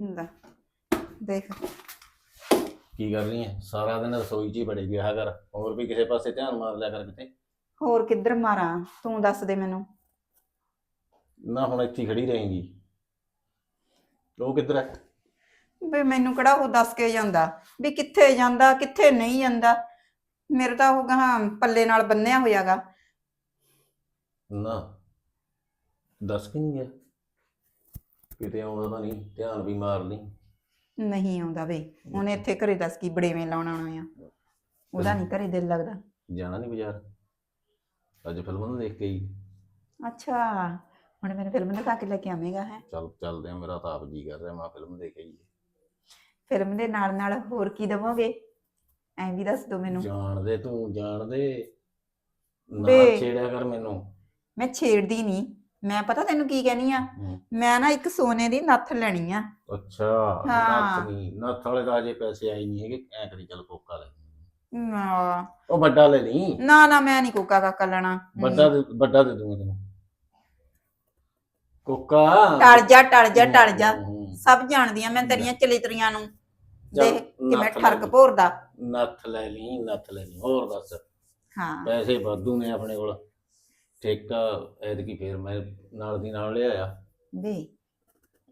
ਲੈ ਦੇਖ। ਕੀ ਕਰ ਰਹੀ ਹੈ? ਸਾਰਾ ਦਿਨ ਰਸੋਈ 'ਚ ਹੀ ਬੜੀ ਗਿਆ ਕਰ ਹੋਰ ਵੀ ਕਿਸੇ ਪਾਸੇ ਧਿਆਨ ਮਾਰ ਲਿਆ ਕਰ ਕਿਤੇ? ਹੋਰ ਕਿੱਧਰ ਮਾਰਾਂ? ਤੂੰ ਦੱਸ ਦੇ ਮੈਨੂੰ। ਨਾ ਹੁਣ ਇੱਥੇ ਹੀ ਖੜੀ ਰਹੇਂਗੀ। ਉਹ ਕਿੱਧਰ ਹੈ? ਵੀ ਮੈਨੂੰ ਕਿਹੜਾ ਉਹ ਦੱਸ ਕੇ ਜਾਂਦਾ? ਵੀ ਕਿੱਥੇ ਜਾਂਦਾ ਕਿੱਥੇ ਨਹੀਂ ਜਾਂਦਾ? ਮੇਰੇ ਤਾਂ ਉਹ ਗਾਂ ਪੱਲੇ ਨਾਲ ਬੰਨਿਆ ਹੋਇਆਗਾ। ਨਾ। ਦੱਸ ਕਿ ਨਹੀਂ ਗਿਆ? ਕਿਤੇ ਆਉਂਦਾ ਤਾਂ ਨਹੀਂ ਧਿਆਨ ਵੀ ਮਾਰ ਲਈ। ਨਹੀਂ ਆਉਂਦਾ ਵੇ। ਉਹਨੇ ਇੱਥੇ ਘਰੇ ਦੱਸ ਕੀ ਬੜੇਵੇਂ ਲਾਉਣ ਆਉਣਾ ਆ। ਉਹਦਾ ਨਹੀਂ ਘਰੇ ਦਿਲ ਲੱਗਦਾ। ਜਾਣਾ ਨਹੀਂ ਬਾਜ਼ਾਰ? ਅੱਜ ਫਿਲਮ ਨੂੰ ਦੇਖ ਕੇ ਹੀ ਅੱਛਾ ਹੁਣ ਮੈਨੂੰ ਫਿਲਮ ਦਿਖਾ ਕੇ ਲੈ ਕੇ ਆਵੇਂਗਾ ਹੈ। ਚੱਲ ਚੱਲਦੇ ਆ ਮੇਰਾ ਤਾਂ ਆਪ ਜੀ ਕਰ ਰਿਹਾ ਮੈਂ ਫਿਲਮ ਦੇਖ ਆਈ ਫਿਲਮ ਦੇ ਨਾਲ ਨਾਲ ਹੋਰ ਕੀ ਦਵੋਗੇ? ਐਂ ਵੀ ਦੱਸ ਦੋ ਮੈਨੂੰ। ਜਾਣਦੇ ਤੂੰ ਜਾਣਦੇ। ਨਾ। ਛੇੜਿਆ ਕਰ ਮੈਨੂੰ। ਮੈਂ ਛੇੜਦੀ ਨਹੀਂ। ਮੈਂ ਪਤਾ ਤੈਨੂੰ ਕੀ ਕਹਿਨੀ ਆ? ਹੂੰ। ਮੈਂ ਨਾ ਇੱਕ ਸੋਨੇ ਦੀ ਨੱਥ ਲੈਣੀ ਆ। ਅੱਛਾ ਹਾਂ। ਨੱਥ ਨਹੀਂ ਨੱਥ ਵਾਲੇ ਤਾਂ ਅਜੇ ਪੈਸੇ ਆਏ ਨਹੀਂ ਹੈਗੇ ਐ ਕਰੀ ਚੱਲ ਕੋਕਾ ਲੈ ਨਾ। ਉਹ ਵੱਡਾ ਲੈ ਲਈ? ਨਾ ਨਾ ਮੈਂ ਨਹੀਂ ਕੋਕਾ ਕਾਕਾ ਲੈਣਾ। ਵੱਡਾ ਦੇ- ਵੱਡਾ ਦੇ ਦੂੰਗਾ ਤੈਨੂੰ। ਕੋਕਾ? ਟਲ ਜਾ ਟਲ ਜਾ ਟਲ ਜਾ। ਹੂੰ। ਸਭ ਜਾਣਦੀਆਂ ਮੈਂ ਤੇਰੀਆਂ ਚਲਿਤਰੀਆਂ ਨੂੰ। ਚੱਲ, ਦੇਖ ਕਿਵੇਂ ਨੱਥ ਲੈ ਠਰਕ ਲਈ। ਭੋਰਦਾ। ਨੱਥ ਲੈ ਲਈ ਨੱਥ ਲੈ ਲਈ। ਹੋਰ ਦੱਸ। ਹਾਂ। ਪੈਸੇ ਵਾਧੂ ਨੇ ਆਪਣੇ ਕੋਲ। ਠੇਕਾ ਐਤਕੀ ਫੇਰ ਮੈਂ ਨਾਲ ਦੀ ਨਾਲ ਲਿਆਇਆ। ਵੇ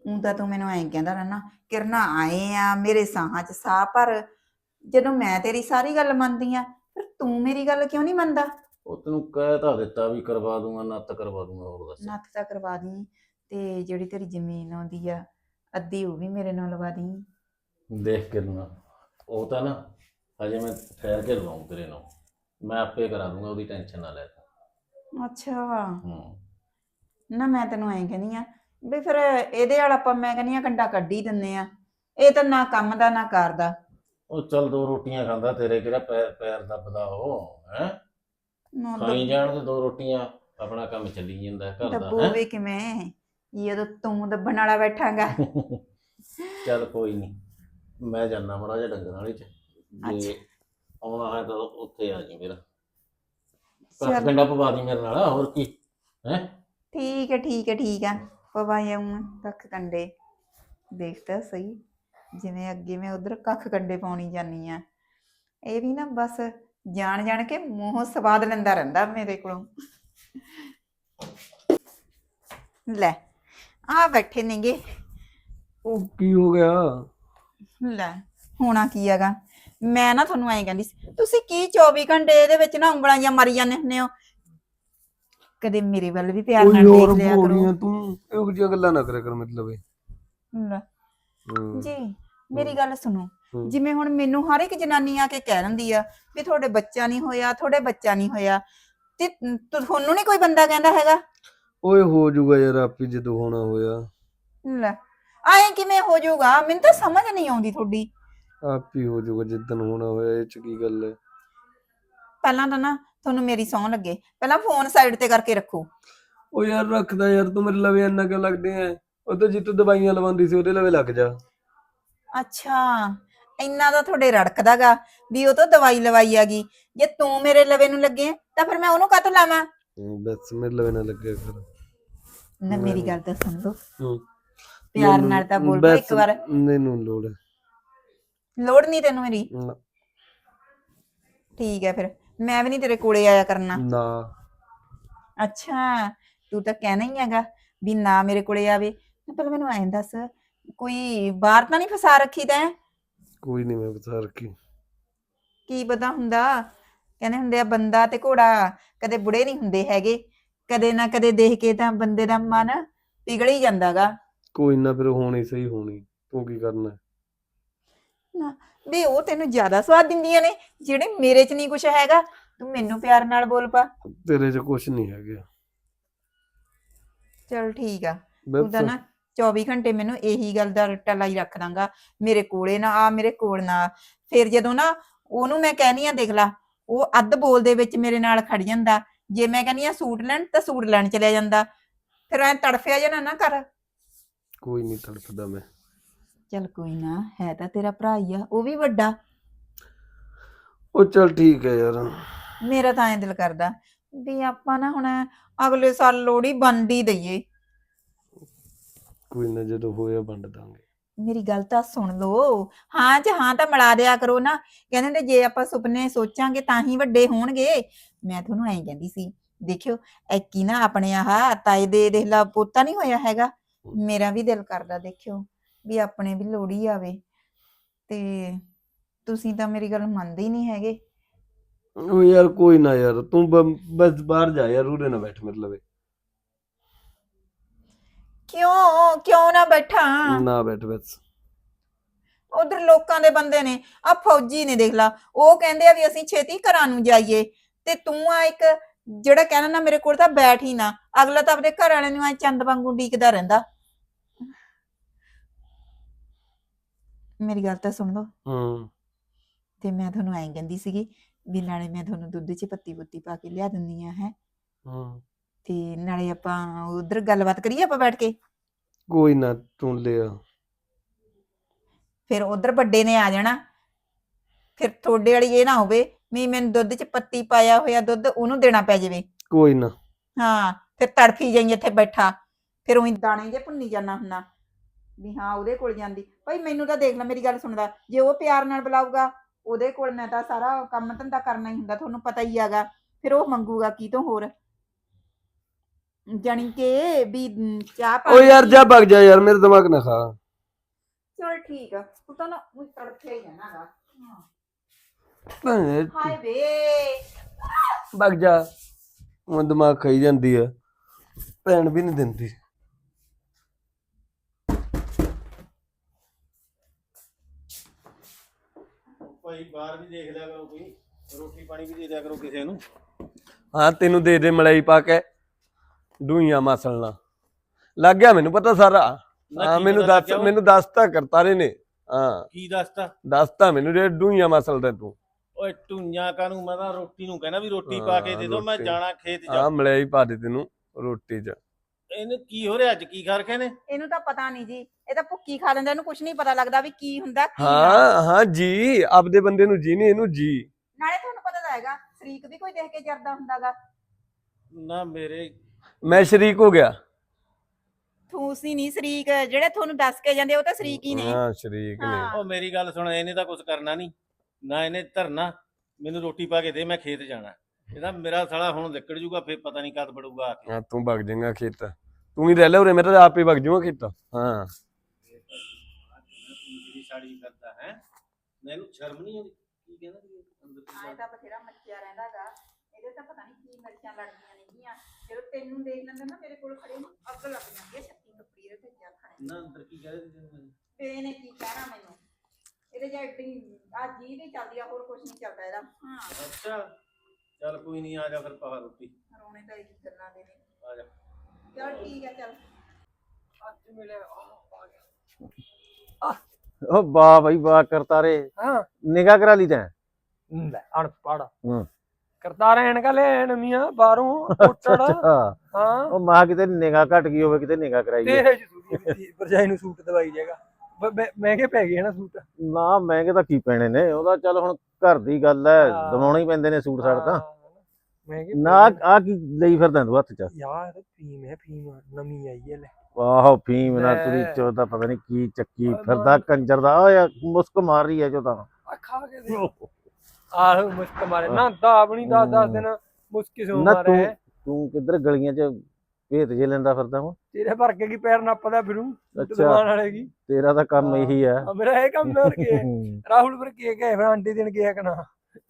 ਊਂ ਤਾਂ ਤੂੰ ਮੈਨੂੰ ਐਂ ਕਹਿੰਦਾ ਰਹਿਣਾ ਕਿਰਨਾ ਆਏ ਆ ਮੇਰੇ ਸਾਹਾਂ 'ਚ ਸਾਹ ਪਰ ਜਦੋਂ ਮੈਂ ਤੇਰੀ ਸਾਰੀ ਗੱਲ ਮੰਨਦੀ ਆ ਫਿਰ ਤੂੰ ਮੇਰੀ ਗੱਲ ਕਿਉਂ ਨਹੀਂ ਮੰਨਦਾ? ਉਹ ਤੈਨੂੰ ਕਹਿ ਤਾਂ ਦਿੱਤਾ ਵੀ ਕਰਵਾ ਦੂੰਗਾ ਨੱਤ ਕਰਵਾ ਦੂੰਗਾ ਹੋਰ ਦੱਸ। ਨੱਥ ਤਾਂ ਕਰਵਾ ਦੀ ਤੇ ਜਿਹੜੀ ਤੇਰੀ ਜ਼ਮੀਨ ਆਉਂਦੀ ਆ ਅੱਧੀ ਉਹ ਵੀ ਮੇਰੇ ਨਾਲ ਲਵਾ ਦੀ। ਦੇਖ ਕੇ ਨਾ ਉਹ ਤਾਂ ਨਾ ਹਜੇ ਮੈਂ ਠਹਿਰ ਕੇ ਲਵਾਉਂ ਤੇਰੇ ਨਾਲ। ਮੈਂ ਆਪੇ ਕਰਾ ਦੂੰਗਾ ਉਹਦੀ ਟੈਨਸ਼ਨ ਨਾ ਲੈ। ਤੂੰ ਅੱਛਾ। ਹੂੰ। ਨਾ ਮੈਂ ਤੈਨੂੰ ਐਂ ਕਹਿੰਦੀ ਆ ਵੀ ਫਿਰ ਇਹਦੇ ਵਾਲਾ ਆਪਾਂ ਮੈਂ ਕਹਿੰਦੀ ਆ ਕੰਡਾ ਕੱਢ ਦਿੰਨੇ ਆ। ਇਹ ਤਾਂ ਨਾ ਕੰਮ ਦਾ ਨਾ ਕਰਦਾ ਉਹ ਚੱਲ ਦੋ ਰੋਟੀਆਂ ਖਾਂਦਾ ਤੇਰੇ ਕਿਹੜਾ ਪੈਰ ਪੈਰ ਦੱਬਦਾ ਉਹ ਹੈ? ਨਾ ਖਾਈ ਜਾਣ ਤੇ ਦੋ ਰੋਟੀਆਂ ਆਪਣਾ ਕੰਮ ਚੱਲੀ ਜਾਂਦਾ ਘਰ ਦਾ ਦੱਬੋ? ਵੀ ਕਿਵੇਂ? ਜਦੋਂ ਤੂੰ ਦੱਬਣ ਵਾਲਾ ਬੈਠਾਂਗਾ। ਚੱਲ ਕੋਈ ਨਹੀਂ ਮੈਂ ਜਾਣਾ ਮੜਾ ਜਿਹਾ ਡੰਗਰਾਂ ਵਾਲੇ ਚ। ਜੇ। ਆਉਣਾ ਹੈ ਤਾਂ ਉੱਥੇ ਆ ਜੀ ਮੇਰਾ। ਕੱਖ ਕੰਡਾ ਪਵਾ ਦੀ ਮੇਰੇ ਨਾਲ ਹੋਰ ਕੀ ਹੈ? ਠੀਕ ਹੈ ਠੀਕ ਹੈ ਠੀਕ ਆ। ਪਵਾਈ ਆਉਂ ਕੱਖ ਕੰਡੇ। ਦੇਖ ਤਾਂ ਸਹੀ ਜਿਵੇਂ ਅੱਗੇ ਮੈਂ ਉਧਰ ਕੱਖ ਕੰਡੇ ਪਾਉਣੀ ਜਾਨੀ ਆ। ਇਹ ਵੀ ਨਾ ਬਸ ਜਾਣ ਜਾਣ ਕੇ ਮੂੰਹੋਂ ਸਵਾਦ ਲੈਂਦਾ ਰਹਿੰਦਾ ਮੇਰੇ ਕੋਲੋਂ। ਲੈ ਆ ਬੈਠੇ ਨੇਗੇ। ਉਹ ਕੀ ਹੋ ਗਿਆ? ਲੈ ਹੋਣਾ ਕੀ ਹੈਗਾ? ਮੈਂ ਨਾ ਤੁਹਾਨੂੰ ਐਂ ਕਹਿੰਦੀ ਸੀ ਤੁਸੀਂ ਕੀ 24 ਘੰਟੇ ਇਹਦੇ ਵਿੱਚ ਨਾ ਉਂਗਲਾਂ ਜਾਂ ਮਾਰੀ ਜਾਂਦੇ ਹੁੰਦੇ ਹੋ? ਕਦੇ ਮੇਰੇ ਵੱਲ ਵੀ ਪਿਆਰ ਨਾਲ ਦੇਖ ਲਿਆ ਕਰੋ। ਤੂੰ। ਇਹੋ ਜਿਹੀਆਂ ਗੱਲਾਂ ਨਾ ਕਰਿਆ ਕਰ ਮਤਲਬ ਇਹ। ਜੀ ਮੇਰੀ ਗੱਲ ਸੁਣੋ। ਜਿਵੇਂ ਹੁਣ ਮੈਨੂੰ ਹਰ ਇੱਕ ਜਨਾਨੀ ਆ ਕੇ ਕਹਿ ਦਿੰਦੀ ਆ ਵੀ ਤੁਹਾਡੇ ਬੱਚਾ ਨਹੀਂ ਹੋਇਆ ਤੁਹਾਡੇ ਬੱਚਾ ਨਹੀਂ ਹੋਇਆ ਤੇ ਤੁ- ਤੁਹਾਨੂੰ ਨਹੀਂ ਕੋਈ ਬੰਦਾ ਕਹਿੰਦਾ ਹੈਗਾ? ਓਏ ਹੋ ਜਾਊਗਾ ਯਾਰ ਆਪੇ ਜਦੋਂ ਹੋਣਾ ਹੋਇਆ। ਲੈ ਆਏ ਕਿਵੇਂ ਹੋ ਜਾਊਗਾ ਮੈਨੂੰ ਤਾਂ ਸਮਝ ਨਹੀਂ ਆਉਂਦੀ ਤੁਹਾਡੀ। ਆਪੇ ਹੋ ਜਾਊਗਾ ਜਿੱਦਣ ਹੋਣਾ ਹੋਇਆ ਇਹ ਚ ਕੀ ਗੱਲ ਹੈ? ਪਹਿਲਾਂ ਤਾਂ ਨਾ ਤੁਹਾਨੂੰ ਮੇਰੀ ਸੌਂ ਲੱਗੇ। ਪਹਿਲਾਂ ਫੋਨ ਸਾਈਡ ਤੇ ਕਰਕੇ ਰੱਖੋ। ਓ ਯਾਰ ਰੱਖਦਾ ਯਾਰ ਤੂੰ ਮੇਰੇ ਲਵੇ ਇੰਨਾ ਕਿਉਂ ਲੱਗਦੇ ਐ? ਉਹ ਤਾਂ ਜਿੱਤੋਂ ਦਵਾਈਆਂ ਲਵਾਉਂਦੀ ਸੀ ਉਹਦੇ ਲਵੇ ਲੱਗ ਜਾ। ਅੱਛਾ ਇੰਨਾ ਦਾ ਤੁਹਾਡੇ ਰੜਕਦਾਗਾ ਵੀ ਉਹ ਤੋਂ ਦਵਾਈ ਲਵਾਈ ਆਗੀ ਜੇ ਤੂੰ ਮੇਰੇ ਲਵੇ ਨੂੰ ਲੱਗੇ ਤਾਂ ਫਿਰ ਮੈਂ ਉਹਨੂੰ ਕਾਹਤੋਂ ਲਾਵਾਂ? ਹਮ, ਬਸ ਮੇਰੇ ਲਵੇ ਨਾ ਲੱਗਿਆ ਕਰ ਨਾ ਮੇਰੀ ਗੱਲ ਤਾਂ ਸੁਣ ਲਓ। ਹਮ, ਪਿਆਰ ਨਾਲ ਤਾਂ ਬੋਲ ਪਾ ਇੱਕ ਵਾਰ। ਮੈਨੂੰ ਲੋੜ ਹੈ। ਲੋੜ ਨਹੀਂ ਤੈਨੂੰ ਮੇਰੀ? ਨਾ- ਠੀਕ ਹੈ ਫਿਰ। ਮੈਂ ਵੀ ਨਹੀਂ ਤੇਰੇ ਕੋਲੇ ਆਇਆ ਕਰਨਾ। ਨਾ। ਅੱਛਾ ਤੂੰ ਤਾਂ ਕਹਿਣਾ ਹੀ ਹੈਗਾ ਵੀ ਨਾ ਮੇਰੇ ਕੋਲੇ ਆਵੇ। ਪਰ ਮੈਨੂੰ ਐਂ ਦੱਸ ਕੋਈ ਬਾਹਰ ਤਾਂ ਨਹੀਂ ਫਸਾ ਰੱਖੀ ਤੈਂ? ਕੋਈ ਨਹੀਂ ਮੈਂ ਬਤਾ ਰੱਖੀ। ਕੀ ਪਤਾ ਹੁੰਦਾ? ਕਹਿੰਦੇ ਹੁੰਦੇ ਆ ਬੰਦਾ ਤੇ ਘੋੜਾ ਕਦੇ ਬੁੜੇ ਨਹੀਂ ਹੁੰਦੇ ਹੈਗੇ। ਕਦੇ ਨਾ ਕਦੇ ਦੇਖ ਕੇ ਤਾਂ ਬੰਦੇ ਦਾ ਮਨ ਪਿਘਲ ਹੀ ਜਾਂਦਾਗਾ। ਕੋਈ ਨਾ ਫਿਰ ਹੋਣੀ ਸਹੀ ਹੋਣੀ। ਤੂੰ ਕੀ ਕਰਨਾ? ਹੈ? ਵੀ ਉਹ ਤੈਨੂੰ ਜ਼ਿਆਦਾ ਸਵਾਦ ਦਿੰਦੀਆਂ ਨੇ ਜਿਹੜੇ ਮੇਰੇ 'ਚ ਨਹੀਂ ਕੁਝ ਹੈਗਾ। ਤੂੰ ਮੈਨੂੰ ਪਿਆਰ ਨਾਲ ਬੋਲ ਪਾ। ਤੇਰੇ 'ਚ ਕੁਝ ਨਹੀਂ ਹੈਗਾ। ਚਲ ਠੀਕ ਆ। ਤੂੰ ਤਾਂ ਨਾ 24 ਘੰਟੇ ਮੈਨੂੰ ਇਹੀ ਗੱਲ ਦਾ ਰੱਟਾ ਲਾਈ ਰੱਖ ਦਾਂਗਾ। ਮੇਰੇ ਕੋਲੇ ਨਾ ਆ ਮੇਰੇ ਕੋਲ ਨਾ। ਫਿਰ ਜਦੋਂ ਨਾ ਉਹਨੂੰ ਮੈਂ ਕਹਿਨੀ ਆ ਦੇਖ ਲਾ ਉਹ ਅੱਧ ਬੋਲ ਦੇ ਵਿੱਚ ਮੇਰੇ ਨਾਲ ਖੜ ਜਾਂਦਾ। ਜੇ ਮੈਂ ਕਹਿੰਨੀ ਆ ਸੂਟ ਲੈਣ ਤਾਂ ਸੂਟ ਲੈਣ ਚਲਿਆ ਜਾਂਦਾ। ਫਿਰ ਐ ਤੜਫਿਆ ਜਨਾ ਨਾ ਕਰ। ਕੋਈ ਨਹੀਂ ਤੜਫਦਾ ਮੈਂ। ਚਲ ਕੋਈ ਨਾ ਹੈ ਤਾਂ ਤੇਰਾ ਭਰਾ ਹੀ ਆ ਉਹ ਵੀ ਵੱਡਾ। ਉਹ ਚੱਲ ਠੀਕ ਹੈ ਯਾਰ। ਮੇਰਾ ਤਾਂ ਐਂ ਦਿਲ ਕਰਦਾ ਵੀ ਆਪਾਂ ਨਾ ਹੁਣ ਅਗਲੇ ਸਾਲ ਲੋਹੜੀ ਬੰਦ ਦਈਏ। ਕੋਈ ਨਾ ਜਦੋਂ ਹੋਇਆ ਵੰਡ ਦਾਂਗੇ। ਮੇਰੀ ਗੱਲ ਤਾਂ ਸੁਣ ਲਓ ਹਾਂ ਚ ਹਾਂ ਤਾਂ ਮਿਲਾ ਦਿਆ ਕਰੋ ਨਾ। ਕਹਿੰਦੇ ਹੁੰਦੇ ਜੇ ਆਪਾਂ ਸੁਪਨੇ ਸੋਚਾਂਗੇ ਤਾਂ ਹੀ ਵੱਡੇ ਹੋਣਗੇ। ਮੈਂ ਤੁਹਾਨੂੰ ਐਂ ਕਹਿੰਦੀ ਸੀ ਦੇਖਿਓ ਐਕੀ ਨਾ ਆਪਣੇ ਆਹ ਤਾਏ ਦੇ ਦੇਖ ਲਾ ਪੋਤਾ ਨਹੀਂ ਹੋਇਆ ਹੈਗਾ। ਮੇਰਾ ਵੀ ਦਿਲ ਕਰਦਾ ਦੇਖਿਓ। ਵੀ ਆਪਣੇ ਵੀ ਲੋੜੀ ਆਵੇ। ਤੇ ਤੁਸੀਂ ਤਾਂ ਮੇਰੀ ਗੱਲ ਮੰਨਦੇ ਹੀ ਨਹੀਂ ਹੈਗੇ। ਉਹ ਯਾਰ ਕੋਈ ਨਾ ਯਾਰ ਤੂੰ ਬ- ਬਸ ਬਾਹਰ ਜਾ ਯਾਰ ਉਰੇ ਨਾ ਬੈਠ ਮੇਰੇ ਲਵੇ। ਕਿਉਂ ਕਿਉਂ ਨਾ ਬੈਠਾ? ਨਾ ਬੈਠ ਬਸ। ਉਧਰ ਲੋਕਾਂ ਦੇ ਬੰਦੇ ਨੇ ਆ ਫੌਜੀ ਨੇ ਦੇਖ ਲਾ ਉਹ ਕਹਿੰਦੇ ਆ ਵੀ ਅਸੀਂ ਛੇਤੀ ਘਰਾਂ ਨੂੰ ਜਾਈਏ। ਤੇ ਤੂੰ ਆ ਇੱਕ ਜਿਹੜਾ ਕਹਿੰਦਾ ਨਾ ਮੇਰੇ ਕੋਲ ਤਾਂ ਬੈਠ ਹੀ ਨਾ ਅਗਲਾ ਤਾਂ ਆਪਣੇ ਘਰ ਵਾਲਿਆਂ ਨੂੰ ਐ ਚੰਦ ਵਾਂਗੂ ਡੀਕਦਾ ਰਹਿੰਦਾ। ਮੇਰੀ ਗੱਲ ਤਾਂ ਸੁਣ ਲਓ। ਹੂੰ। ਤੇ ਮੈਂ ਤੁਹਾਨੂੰ ਐਂ ਕਹਿੰਦੀ ਸੀਗੀ ਵੀ ਨਾਲੇ ਮੈਂ ਤੁਹਾਨੂੰ ਦੁੱਧ 'ਚ ਪੱਤੀ ਪੁੱਤੀ ਪਾ ਕੇ ਲਿਆ ਦਿੰਦੀ ਆ ਹੈ। ਹੂੰ। ਤੇ ਨਾਲੇ ਆਪਾਂ ਉਧਰ ਗੱਲਬਾਤ ਕਰੀਏ ਆਪਾਂ ਬੈਠ ਕੇ? ਕੋਈ ਨਾ ਤੂੰ ਲਿਆ ਫਿਰ ਉਧਰ ਵੱਡੇ ਨੇ ਆ ਜਾਣਾ। ਫਿਰ ਤੁਹਾਡੇ ਵਾਲੀ ਇਹ ਨਾ ਹੋਵੇ ਵੀ ਮੈਨੂੰ ਦੁੱਧ 'ਚ ਪੱਤੀ ਪਾਇਆ ਹੋਇਆ ਦੁੱਧ ਉਹਨੂੰ ਦੇਣਾ ਪੈ ਜਾਵੇ। ਕੋਈ ਨਾ। ਹਾਂ ਫਿਰ ਤੜਫੀ ਜਾਈ ਇੱਥੇ ਬੈਠਾ। ਫਿਰ ਉਹੀ ਦਾਣੇ ਜੇ ਭੁੰਨੀ ਜਾਣਾ ਹੁੰਦਾ। ਵੀ ਹਾਂ ਉਹਦੇ ਕੋਲ ਜਾਂਦੀ। ਭਾਈ ਮੈਨੂੰ ਤਾਂ ਦੇਖ ਲੈ ਮੇਰੀ ਗੱਲ ਸੁਣਦਾ। ਜੇ ਉਹ ਪਿਆਰ ਨਾਲ ਬੁਲਾਊਗਾ ਉਹਦੇ ਕੋਲ ਮੈਂ ਤਾਂ ਸਾਰਾ ਕੰਮ ਧੰਦਾ ਕਰਨਾ ਹੀ ਹੁੰਦਾ ਤੁਹਾਨੂੰ ਪਤਾ ਹੀ ਹੈਗਾ। ਫਿਰ ਉਹ ਮੰਗੂਗਾ ਕੀ ਤੋਂ ਹੋਰ? ਜਾਣੀ ਕਿ ਵੀ ਮ, ਚਾਹ ਓ ਯਾਰ ਪਾਣੀ- ਜਾ ਭੱਗ ਜਾ ਯਾਰ ਮੇਰੇ ਦਿਮਾਗ ਨਾ ਖਾ। ਚਲ ਠੀਕ ਆ। ਤੂੰ ਤਾਂ ਨਾ ਉਹ ਤੜਫਿਆ ਹੀ ਜਾਣਾਗਾ ਭੈਣੇ, ਹਾਏ ਵੇ। ਭੱਗ ਜਾ। ਦਿਮਾਗ ਖਾਈ ਜਾਂਦੀ ਆ। ਭੈਣ ਵੀ ਨਹੀਂ ਦਿੰਦੀ। ਭਾਈ ਬਾਹਰ ਵੀ ਦੇਖ ਲਿਆ ਕਰੋ ਕੋਈ ਰੋਟੀ ਪਾਣੀ ਵੀ ਦੇ ਦਿਆ ਕਰੋ ਕਿਸੇ ਨੂੰ। ਹਾਂ ਤੈਨੂੰ ਦੇ ਦੇ ਮਲਾਈ ਪਾ ਕੇ ਡੂਈਆਂ ਮਸਲਣਾ। ਲੱਗ ਗਿਆ ਮੈਨੂੰ ਪਤਾ ਸਾਰਾ। ਹਾਂ ਮੈਨੂੰ ਦੱਸ? ਮੈਨੂੰ ਦੱਸਤਾ ਕਰਤਾਰੇ ਨੇ ਹਾਂ। ਕੀ ਦੱਸਤਾ? ਦੱਸਤਾ ਮੈਨੂੰ ਜੇ ਡੂਈਆਂ ਮਸਲਦਾ ਤੂੰ। ਓਏ ਟੁੰਨਿਆ ਕਾਨੂੰ ਮੈਂ ਤਾਂ ਰੋਟੀ ਨੂੰ ਕਹਿਣਾ ਵੀ ਰੋਟੀ ਪਾ ਕੇ ਦੇ ਦੋ ਮੈਂ। ਜਾਣਾ ਖੇਤ ਜਾ ਹਾਂ ਮਲਾਈ ਪਾ ਦੇ ਤੈਨੂੰ ਰੋਟੀ 'ਚ। ਇਹਨੂੰ ਕੀ ਹੋ ਰਿਹਾ ਅੱਜ? ਕੀ ਕਰ ਰਹੇ ਨੇ ਇਹਨੂੰ ਤਾਂ ਪਤਾ ਨਹੀਂ ਜੀ। ਇਹ ਤਾਂ ਭੁੱਕੀ ਖਾ ਲੈਂਦਾ ਇਹਨੂੰ ਕੁਝ ਨਹੀਂ ਪਤਾ ਲੱਗਦਾ ਵੀ ਕੀ ਹੁੰਦਾ ਕੀ ਨਾ। ਹਾਂ ਹਾਂ ਜੀ। ਆਪਦੇ ਬੰਦੇ ਨੂੰ ਜੀ ਨਹੀਂ ਇਹਨੂੰ ਜੀ। ਨਾਲੇ ਤੁਹਾਨੂੰ ਪਤਾ ਤਾਂ ਹੈਗਾ ਸ਼ਰੀਕ ਵੀ ਕੋਈ ਦੇਖ ਕੇ ਜਰਦਾ ਹੁੰਦਾਗਾ। ਨਾ ਮੇਰੇ। ਮੈਂ ਸ਼ਰੀਕ ਹੋ ਗਿਆ। ਤੁਸੀਂ ਨਹੀਂ ਸ਼ਰੀਕ ਜਿਹੜੇ ਤੁਹਾਨੂੰ ਦੱਸ ਕੇ ਜਾਂਦੇ ਉਹ ਤਾਂ ਸ਼ਰੀਕ ਹੀ ਨੇ। ਹਾਂ ਸ਼ਰੀਕ ਨੇ। ਹਾਂ। ਉਹ ਮੇਰੀ ਗੱਲ ਸੁਣ ਇਹਨੇ ਤਾਂ ਕੁਝ ਕਰਨਾ ਨਹੀਂ। ਨਾ ਇਹਨੇ ਧਰਨਾ ਮੈਨੂੰ ਰੋਟੀ ਪਾ ਕੇ ਦੇ ਮੈਂ ਖੇਤ ਜਾਣਾ। ਇਹਦਾ ਮੇਰਾ ਸਾਲਾ ਹੁਣ ਨਿਕਲ ਜੂਗਾ ਫੇਰ ਪਤਾ ਨਹੀਂ ਕਦ ਬੜੂਗਾ ਆ ਕੇ। ਹਾਂ ਤੂੰ ਭੱਗ ਜਾਏਗਾ ਖੇਤ। ਤੂੰ ਹੀ ਰਹਿ ਲੈ ਉਰੇ ਮੈਂ ਤਾਂ ਆਪੇ ਭੱਗ ਜਾਊਂਗਾ ਖੇਤ। ਹਾਂ। ਜਿਹੜੀ ਸਾੜੀ ਕਰਦਾ ਹੈ ਮੈਨੂੰ ਸ਼ਰਮ ਨਹੀਂ ਆਉਂਦੀ। ਕੀ ਕਹਿੰਦਾ ਤੂੰ ਅੰਦਰ ਕੀ ਆਏ ਤਾਂ ਬਥੇਰਾ ਮੱਚਿਆ ਰਹਿੰਦਾਗਾ। ਇਹਦੇ ਤਾਂ ਪਤਾ ਨਹੀਂ ਕੀ ਮਿਰਚਾਂ ਲੜਦੀਆਂ ਨੇਗੀਆਂ। ਜਦੋਂ ਤੈਨੂੰ ਦੇਖ ਲੈਂਦਾ ਨਾ ਮੇਰੇ ਕੋਲ ਖੜੇ ਨੂੰ ਅੱਗ ਲੱਗ ਜਾਂਦੀ ਹੈ ਛੱਤੀ ਕੱਪੜੀ ਦੇ ਤੇ ਜਾ ਖਾਣੇ ਨਾ। ਅੰਦਰ ਕੀ ਕਹਿੰਦਾ ਤੂੰ ਤੇ ਇਹਨੇ ਕੀ ਕਹਿਣਾ ਮੈਨੂੰ? ਇਹਦੇ ਜਾਂ ਏਡੀ ਆ ਜੀ ਨਹੀਂ ਚੱਲਦੀ ਆ ਹੋਰ ਕੁਝ ਨਹੀਂ ਚੱਲਦਾ ਇਹਦਾ। ਹਾਂ। ਅੱਛਾ। ਚੱਲ ਕੋਈ ਨਹੀਂ ਆ ਜਾ ਫਿਰ ਪਾ ਰੋਟੀ। ਰੋਣੇ ਤਾਂ ਇਹ ਗੱਲਾਂ ਦੇ ਨੇ। ਆ ਜਾ। ਚਲ ਠੀਕ ਹੈ ਚਲ। ਅੱਜ ਮਿਲਿਆ ਉਹ ਵਾਹ ਭਾਈ ਵਾਹ ਕਰਤਾਰੇ। ਹਾਂ। ਨਿਗਾਹ ਕਰਾ ਲਈ ਤੈਂ? ਲੈ ਅਣਪੜ ਹੂੰ। ਕਰਤਾਰ ਐਨਕਾ ਲੈ ਨਵੀਆਂ ਬਾਹਰੋਂ ਕੋਟੜ ਅੱਛਾ ਹਾਂ। ਉਹ ਮਾਂ ਕਿਤੇ ਨਿਗਾਹ ਘਟ ਗਈ ਹੋਵੇ ਕਿਤੇ ਨਿਗਾਹ ਕਰਾਈ ਹੈ ਤੇਰੇ ਚ ਸੂਰੀ ਪਰਜਾਈ ਨੂੰ ਸੂਟ ਦਵਾਈ ਜਾਏਗਾ। ਮਹਿੰਗੇ ਪੈ ਗਏ ਨਾ ਸੂਟ? ਨਾ ਮਹਿੰਗੇ ਤਾਂ ਕੀ ਪੈਣੇ ਨੇ? ਉਹਦਾ ਚੱਲ ਹੁਣ ਘਰ ਦੀ ਗੱਲ ਹਾਂ। ਦਵਾਉਣੇ ਹੀ ਪੈਂਦੇ ਨੇ ਸੂਟ ਸਾੜ ਤਾਂ। ਮਹਿੰਗੇ ਨਾ ਆ ਕੀ ਲਈ ਫਿਰਦਾ ਤੂੰ ਹੱਥ ਚ? ਯਾਰ ਫੀਮ ਹੈ ਫੀਮ ਨਵੀਂ ਆਈ ਹੈ ਲੈ। ਆਹੋ ਫੀਮ ਨਾ। ਤੁਰੀ ਚੋ ਤਾਂ ਪਤਾ ਨਹੀਂ ਕੀ ਚੱਕੀ ਫਿਰਦਾ। ਕੰਜਰ ਦਾ। ਓਏ ਮੁਸਕ ਮਾਰ ਰਹੀ ਹੈ ਜੋ ਤਾਂ। ਆ ਖਾ ਕੇ ਦੇ ਆਹ ਮੁਸਕ ਮਾਰੇ ਨਾ ਦਾ ਆਪਣੀ 10 10 ਦਿਨ ਮੁਸਕੀ ਸੋ ਨਾ ਮਾਰੇ ਤੂੰ ਕਿੱਧਰ ਗਲੀਆਂ ਚ ਭੇਤ ਜੇ ਲੈਂਦਾ ਫਿਰਦਾ ਵਾ। ਤੇਰੇ ਭਰ ਕੇ ਕੀ ਪੈਰ ਨੱਪਦਾ ਫਿਰੂ। ਦੁਕਾਨ ਵਾਲੇ ਕੀ? ਤੇਰਾ ਤਾਂ ਕੰਮ ਹਾਂ। ਇਹੀ ਹੈ ਆ ਮੇਰਾ ਇਹ ਕੰਮ ਹੋਰ ਕੀ ਹੈ? ਰਾਹੁਲ ਪਰ ਕੀ ਗਏ ਫਿਰ ਆਂਟੀ ਦੇਣ ਗਿਆ ਕਨਾ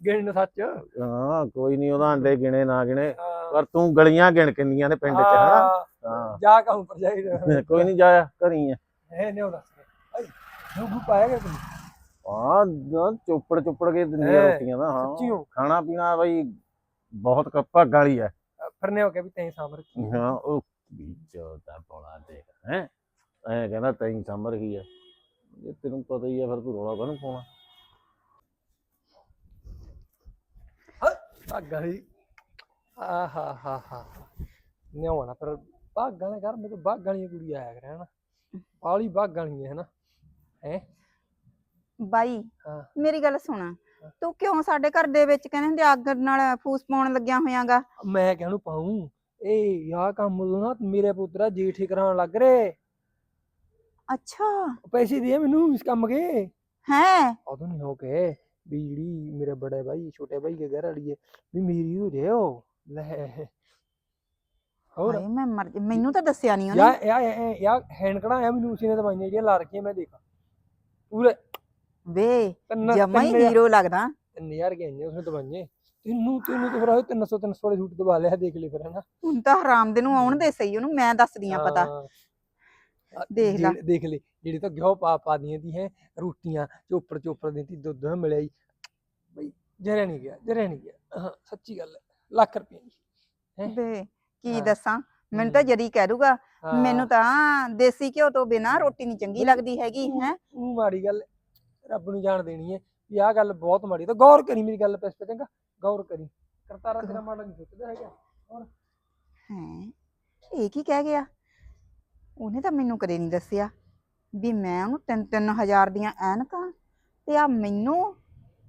ਗਿਣ ਸੱਚ? ਹਾਂ ਕੋਈ ਨਹੀਂ ਉਹਦਾ ਅੰਡੇ ਗਿਣੇ ਨਾ ਗਿਣੇ। ਹਾਂ। ਪਰ ਤੂੰ ਗਲੀਆਂ ਗਿਣ ਕਿੰਨੀਆਂ ਨੇ ਪਿੰਡ ਚ ਹਨਾ? ਹਾਂ, ਹਾਂ। ਜਾ ਕਹੂੰ ਪਰ ਜਾਈ ਕੋਈ ਨਹੀਂ ਜਾਇਆ ਘਰੀ ਆ। ਇਹ ਨੇ ਉਹਦਾ ਪਾਇਆ ਗਿਆ ਤੂੰ? ਹਾਂ ਚੋਪੜ ਚੋਪੜ ਕੇ ਦਿੰਦੀਆਂ ਹੈਂ, ਰੋਟੀਆਂ ਦਾ ਹਾਂ। ਖਾਣਾ ਪੀਣਾ ਬਈ ਬਹੁਤ ਕੱਪਾ ਗਾਲੀ ਹੈ ਫਿਰ ਨੇ ਹੋ ਕੇ ਵੀ ਤੈਂ ਸਾਂਭ ਰੱਖੀ ਹਾਂ ਉਹ ਬੀਜੋ ਦਾ ਬੋਲਾ ਦੇਖ ਹੈ। ਐ ਕਹਿੰਦਾ ਤੈਂ ਸੰਭਰ ਗਈ ਹੈ ਜੇ ਤੈਨੂੰ ਪਤਾ ਹੀ ਹੈ ਫਿਰ ਤੂੰ ਰੋਲਾ ਕਾਹਨੂੰ ਪਾਉਣਾ? ਭਾਗਾਂ ਦੀ ਆ ਹਾ ਹਾ ਹਾ। ਨਿਉਣਾ ਪਰ ਭਾਗਾਂ ਦੇ ਘਰ ਮੇ ਤਾਂ ਭਾਗਾਂ ਵਾਲੀ ਕੁੜੀ ਆਇਆ ਕਰੇ ਹਨਾ। ਬਾਲੀ ਭਾਗਾਂ ਵਾਲੀ ਹੈ ਹਨਾ। ਹੈ? ਬਾਈ ਹਾਂ। ਮੇਰੀ ਗੱਲ ਸੁਣ। ਤੂੰ ਕਿਉਂ ਸਾਡੇ ਘਰ ਦੇ ਵਿੱਚ ਕਹਿੰਦੇ ਹੁੰਦੇ ਅੱਗ ਨਾਲ ਫੂਸ ਪਾਉਣ ਲੱਗਿਆ ਹੋਇਆਗਾ? ਮੈਂ ਕਹਿਣੂ ਪਾਉਂ। ਇਹ ਯਾ ਕੰਮ ਤੋਂ ਨਾ ਮੇਰੇ ਪੁੱਤਰਾ ਜੀਠੀ ਕਰਾਉਣ ਲੱਗ ਰੇ ਅੱਛਾ। ਪੈਸੇ ਦੇ ਮੈਨੂੰ ਇਸ ਕੰਮ ਕੇ। ਹੈ। ਉਦੋਂ ਨਹੀਂ ਹੋ ਕੇ। ਵੀ ਜਿਹੜੀ ਮੇਰੇ ਬੜੇ ਭਾਈ ਛੋਟੇ ਭਾਈ ਕੇ ਘਰ ਵਾਲੀ ਹੈ ਵੀ ਮੇਰੀ ਹੋ ਜੇ ਉਹ। ਲੈ। ਹੋਰ? ਹਾਏ ਮੈਂ ਮਰ ਜਾ- ਮੈਨੂੰ ਤਾਂ ਦੱਸਿਆ ਨਹੀਂ ਉਹਨੇ। ਯਾ ਯਾ- ਯਾ ਹੈਂਡਕੜਾ ਆ ਮੈਨੂੰ ਉਸੀ ਨੇ ਦਵਾਈਆਂ ਜਿਹੜੀਆਂ ਲਾ ਰੱਖੀਆਂ ਮੈਂ ਦੇਖਾ। ਪੂਰੇ ਵੇ ਤਿੰਨ ਜਮਾ ਹੀ ਤਿੰਨ ਹਜ਼ਾਰ- ਹੀਰੋ ਲੱਗਦਾ। ਤਿੰਨ ਹਜ਼ਾਰ ਕੇ ਆਈਆਂ ਉਸਨੇ ਦਵਾਈਆਂ। ਤੈਨੂੰ ਤੈਨੂੰ ਤਾਂ ਫਿਰ ਉਹ 300 300 ਵਾਲੇ ਸੂਟ ਦਵਾ ਲਿਆ ਦੇਖ ਲਈ ਫਿਰ ਹਨਾ? ਹੁਣ ਤਾਂ ਹਰਾਮ ਦੇ ਨੂੰ ਆਉਣ ਦੇ ਸਹੀ ਉਹਨੂੰ ਮੈਂ ਦੱਸਦੀ ਆ ਪਤਾ। ਹਾਂ। ਆ, ਦੇਖ ਲਾ। ਜਿਹੜੇ- ਦੇਖ ਲੈ ਜਿਹੜੀ ਤਾਂ ਘਿਓ ਪਾ ਪਾ ਦੀਆਂ ਦੀ ਹੈ ਰੋਟੀਆਂ ਚੋਪੜ ਚੋਪੜ ਦੀ ਤੀ ਦੁੱਧ ਮਿਲਿਆ ਈ ਬਈ ਜਰਿਆ ਨਹੀਂ ਗਿਆ ਜਰਿਆ ਨਹੀਂ ਗਿਆ। ਹਾਂ ਸੱਚੀ ਗੱਲ ਹੈ ਲੱਖ ਰੁਪਏ ਦੀ ਹੈਂ? ਵੇ ਕੀ ਹਾਂ। ਦੱਸਾਂ? ਮੈਨੂੰ ਤਾਂ ਜਦੀ ਕਹਿ ਦੂਗਾ ਹਾਂ, ਮੈਨੂੰ ਤਾਂ ਦੇਸੀ ਘਿਓ ਤੋਂ ਬਿਨਾ ਰੋਟੀ ਨਹੀਂ ਚੰਗੀ ਲੱਗਦੀ ਹੈਗੀ ਹੈ? ਉਹ ਮਾੜੀ ਗੱਲ ਹੈ। ਰੱਬ ਨੂੰ ਜਾਣ ਦੇਣੀ ਹੈ ਵੀ ਆਹ ਗੱਲ ਬਹੁਤ ਮਾੜੀ। ਤਾਂ ਗੌਰ ਕਰੀ ਮੇਰੀ ਗੱਲ ਪੈਸ ਪੇ ਚੰਗਾ? ਗੌਰ ਕਰੀ। ਕਰਤਾਰਾ ਤੇਰਾ ਮਾੜਾ ਨਹੀਂ ਸੋਚਦਾ ਹੈਗਾ। ਹੈ ਇਹ ਕੀ ਕਹਿ ਗਿਆ? ਉਹਨੇ ਤਾਂ ਮੈਨੂੰ ਕਦੇ ਨਹੀਂ ਦੱਸਿਆ ਵੀ ਮੈਂ ਉਹਨੂੰ ਤਿੰਨ ਤਿੰਨ ਹਜ਼ਾਰ ਦੀਆਂ ਐਨਕਾਂ ਤੇ ਆ ਮੈਨੂੰ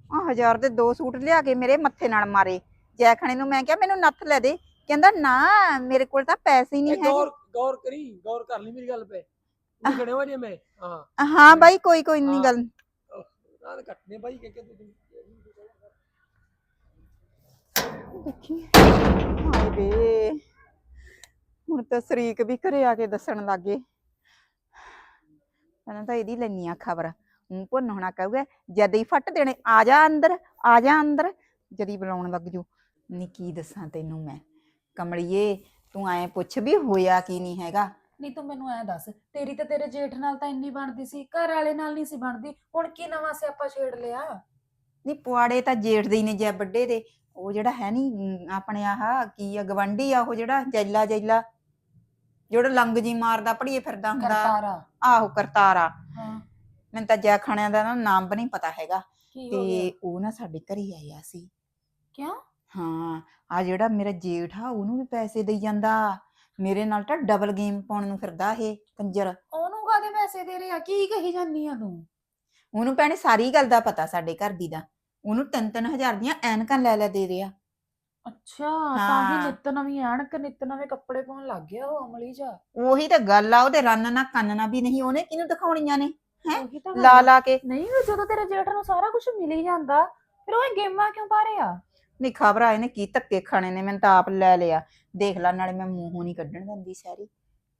ਆ ਹਜ਼ਾਰ ਦੇ ਦੋ ਸੂਟ ਲਿਆ ਕੇ ਮੇਰੇ ਮੱਥੇ ਨਾਲ ਮਾਰੇ। ਜੈਖਣੇ ਨੂੰ ਮੈਂ ਕਿਹਾ ਮੈਨੂੰ ਨੱਥ ਲੈ ਦੇ। ਕਹਿੰਦਾ ਨਾ ਮੇਰੇ ਕੋਲ ਤਾਂ ਪੈਸੇ ਹੀ ਨਹੀਂ ਗੌਰ ਹੈਗੇ। ਗੌਰ ਕਰੀ ਗੌਰ ਕਰ ਲਈ ਮੇਰੀ ਗੱਲ ਪੇ। ਉਹ ਹੋ ਜੇ ਮੈਂ ਹਾਂ। ਹਾਂ ਬਾਈ ਕੋਈ ਕੋਈ ਨਹੀਂ। ਗੱਲ। ਰਾਤ ਕੱਟਨੇ ਬਾਈ ਕਿ ਕਿ ਤੂੰ ਦੇਖੀ। ਹਾਏ ਵੇ। ਹੁਣ ਤਾਂ ਸ਼ਰੀਕ ਵੀ ਘਰੇ ਆ ਕੇ ਦੱਸਣ ਲੱਗੇ ਪਹਿਲਾਂ ਤਾਂ ਇਹਦੀ ਲੈਣੀ ਆ ਖਬਰ। ਉਹ ਭੁੰਨ ਹੋਣਾ ਕਹੂਗਾ, ਜਦ ਹੀ ਫੱਟ ਦੇਣੇ, ਆ ਜਾ ਅੰਦਰ, ਆ ਜਾ ਅੰਦਰ। ਜਦੀ ਬੁਲਾਉਣ ਲੱਗ ਜੂ। ਨੀ ਕੀ ਦੱਸਾਂ ਤੈਨੂੰ ਮੈਂ। ਕਮਲੀਏ, ਤੂੰ ਐ ਪੁੱਛ ਵੀ ਹੋਇਆ ਕੀ ਨਹੀਂ ਹੈਗਾ। ਨਹੀਂ ਤੂੰ ਮੈਨੂੰ ਐ ਦੱਸ ਤੇਰੀ ਤੇ ਤੇਰੇ ਜੇਠ ਨਾਲ ਤਾਂ ਇੰਨੀ ਬਣਦੀ ਸੀ ਘਰ ਵਾਲੇ ਨਾਲ ਨਹੀਂ ਸੀ ਬਣਦੀ ਹੁਣ ਕੀ ਨਵਾਂ ਸਿਆਪਾ ਛੇੜ ਲਿਆ? ਨੀ ਪੁਆੜੇ ਤਾਂ ਜੇਠ ਦੇ ਹੀ ਨੇ ਜੈ ਵੱਡੇ ਦੇ ਉਹ ਜਿਹੜਾ ਹੈ ਨਹੀਂ ਆਪਣੇ ਆਹ ਕੀ ਆ ਗਵੰਡੀ ਆ ਉਹ ਜਿਹੜਾ ਜੈਲਾ ਜੈਲਾ ਜਿਹੜਾ ਲੰਗ ਜੀ ਮਾਰਦਾ ਪੜੀਏ ਫਿਰਦਾ ਹੁੰਦਾ। ਕਰਤਾਰਾ। ਆਹੋ ਕਰਤਾਰਾ। ਹਾਂ। ਮੈਨੂੰ ਤਾਂ ਜੈ ਖਾਣਿਆਂ ਦਾ ਨਾ ਨਾਮ ਵੀ ਨਹੀਂ ਪਤਾ ਹੈਗਾ। ਕੀ ਹੋ ਗਿਆ? ਤੇ ਉਹ ਨਾ ਸਾਡੇ ਘਰੇ ਆਇਆ ਸੀ। ਕਿਉਂ? ਹਾਂ ਆ ਜਿਹੜਾ ਮੇਰਾ ਜੇਠ ਆ ਉਹਨੂੰ ਵੀ ਪੈਸੇ ਦੇਈ ਜਾਂਦਾ। ਮੇਰੇ ਨਾਲ ਤਾਂ ਡਬਲ ਗੇਮ ਪਾਉਣ ਨੂੰ ਫਿਰਦਾ ਇਹ ਕੰਜਰ। ਉਹਨੂੰ ਕਾਦੇ ਪੈਸੇ ਦੇ ਰਿਹਾ? ਕੀ ਕਹੀ ਜਾਂਦੀ ਆ ਤੂੰ? ਉਹਨੂੰ ਭੈਣੇ ਸਾਰੀ ਗੱਲ ਦਾ ਪਤਾ ਸਾਡੇ ਘਰ ਦੀ ਦਾ। ਉਹਨੂੰ ਤਿੰਨ ਤਿੰਨ ਹਜ਼ਾਰ ਦੀਆਂ ਐਨਕਾਂ ਲੈ ਲੈ ਦੇ ਰਿਹਾ। ਅੱਛਾ ਤਾਂ ਹਾਂ। ਨਿੱਤ ਨਵੀਂ ਐਨਕ ਨਿੱਤ ਨਵੇਂ ਕੱਪੜੇ ਪਾਉਣ ਲੱਗ ਗਿਆ ਉਹ ਅਮਲੀ ਜਾ ਉਹੀ ਤਾਂ ਗੱਲ ਆ ਉਹਦੇ ਰੰਨ ਨਾ ਕੰਨ ਨਾ ਵੀ ਨਹੀਂ ਉਹਨੇ ਕਿਹਨੂੰ ਦਿਖਾਉਣੀਆਂ ਨੇ? ਹੈਂ? ਲਾ। ਲਾ ਕੇ। ਨਹੀਂ ਜਦੋਂ ਤੇਰੇ ਜੇਠ ਨੂੰ ਸਾਰਾ ਕੁਝ ਮਿਲ ਹੀ ਜਾਂਦਾ ਫਿਰ ਉਹ ਇਹ ਗੇਮਾਂ ਕਿਉਂ ਪਾ ਰਿਹਾ? ਨਹੀਂ ਖਬਰ ਆਏ ਨੇ ਕੀ ਧੱਕੇ ਖਾਣੇ ਨੇ ਮੈਨੂੰ ਤਾਂ ਆਪ ਲੈ ਲਿਆ। ਦੇਖ ਲਾ ਨਾਲੇ ਮੈਂ ਮੂੰਹੋਂ ਨਹੀਂ ਕੱਢਣ ਦਿੰਦੀ ਸਾਰੀ।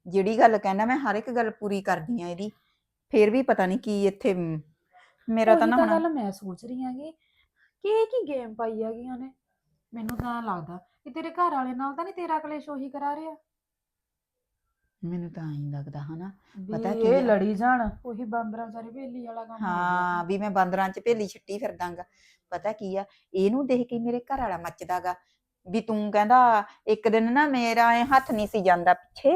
ਜਿਹੜੀ ਗੱਲ ਕਹਿੰਦਾ ਮੈਂ ਹਰ ਇੱਕ ਗੱਲ ਪੂਰੀ ਕਰਦੀ ਆ ਇਹਦੀ। ਫੇਰ ਵੀ ਪਤਾ ਨਹੀਂ ਕੀ ਇੱਥੇ ਮੇਰਾ ਤਾਂ ਨਾ ਹੁਣ ਗੱਲ ਮੈਂ ਸੋਚ ਰਹੀ ਆਂਗੀ ਕਿ ਇਹ ਕੀ ਗੇਮ ਪਾਈ ਹੈਗੀ ਉਹਨੇ ਮੈਨੂੰ ਤਾਂ ਲੱਗਦਾ। ਕਿ ਤੇਰੇ ਘਰ ਵਾਲੇ ਨਾਲ ਤਾਂ ਨਹੀਂ ਤੇਰਾ ਕਲੇਸ਼ ਉਹੀ ਕਰਾ ਰਿਹਾ? ਮੈਨੂੰ ਤਾਂ ਐਂ ਲੱਗਦਾ ਹਨਾ। ਵੀ ਪਤਾ ਕੀ ਇਹ ਆ? ਲੜੀ ਜਾਣ ਉਹੀ ਬਾਂਦਰਾਂ ਵਿਚਾਰੇ ਵੇਲੀ ਵਾਲਾ ਕੰਮ ਹੋ ਗਿਆ। ਹਾਂ ਵੀ ਮੈਂ ਬਾਂਦਰਾਂ 'ਚ ਭੇਲੀ ਛਿੱਟੀ ਫਿਰਦਾਂਗਾ। ਪਤਾ ਕੀ ਆ ਇਹਨੂੰ ਦੇਖ ਕੇ ਮੇਰੇ ਘਰ ਵਾਲਾ ਮੱਚਦਾਗਾ। ਵੀ ਤੂੰ ਕਹਿੰਦਾ ਇੱਕ ਦਿਨ ਨਾ ਮੇਰਾ ਇਹ ਹੱਥ ਨਹੀਂ ਸੀ ਜਾਂਦਾ ਪਿੱਛੇ।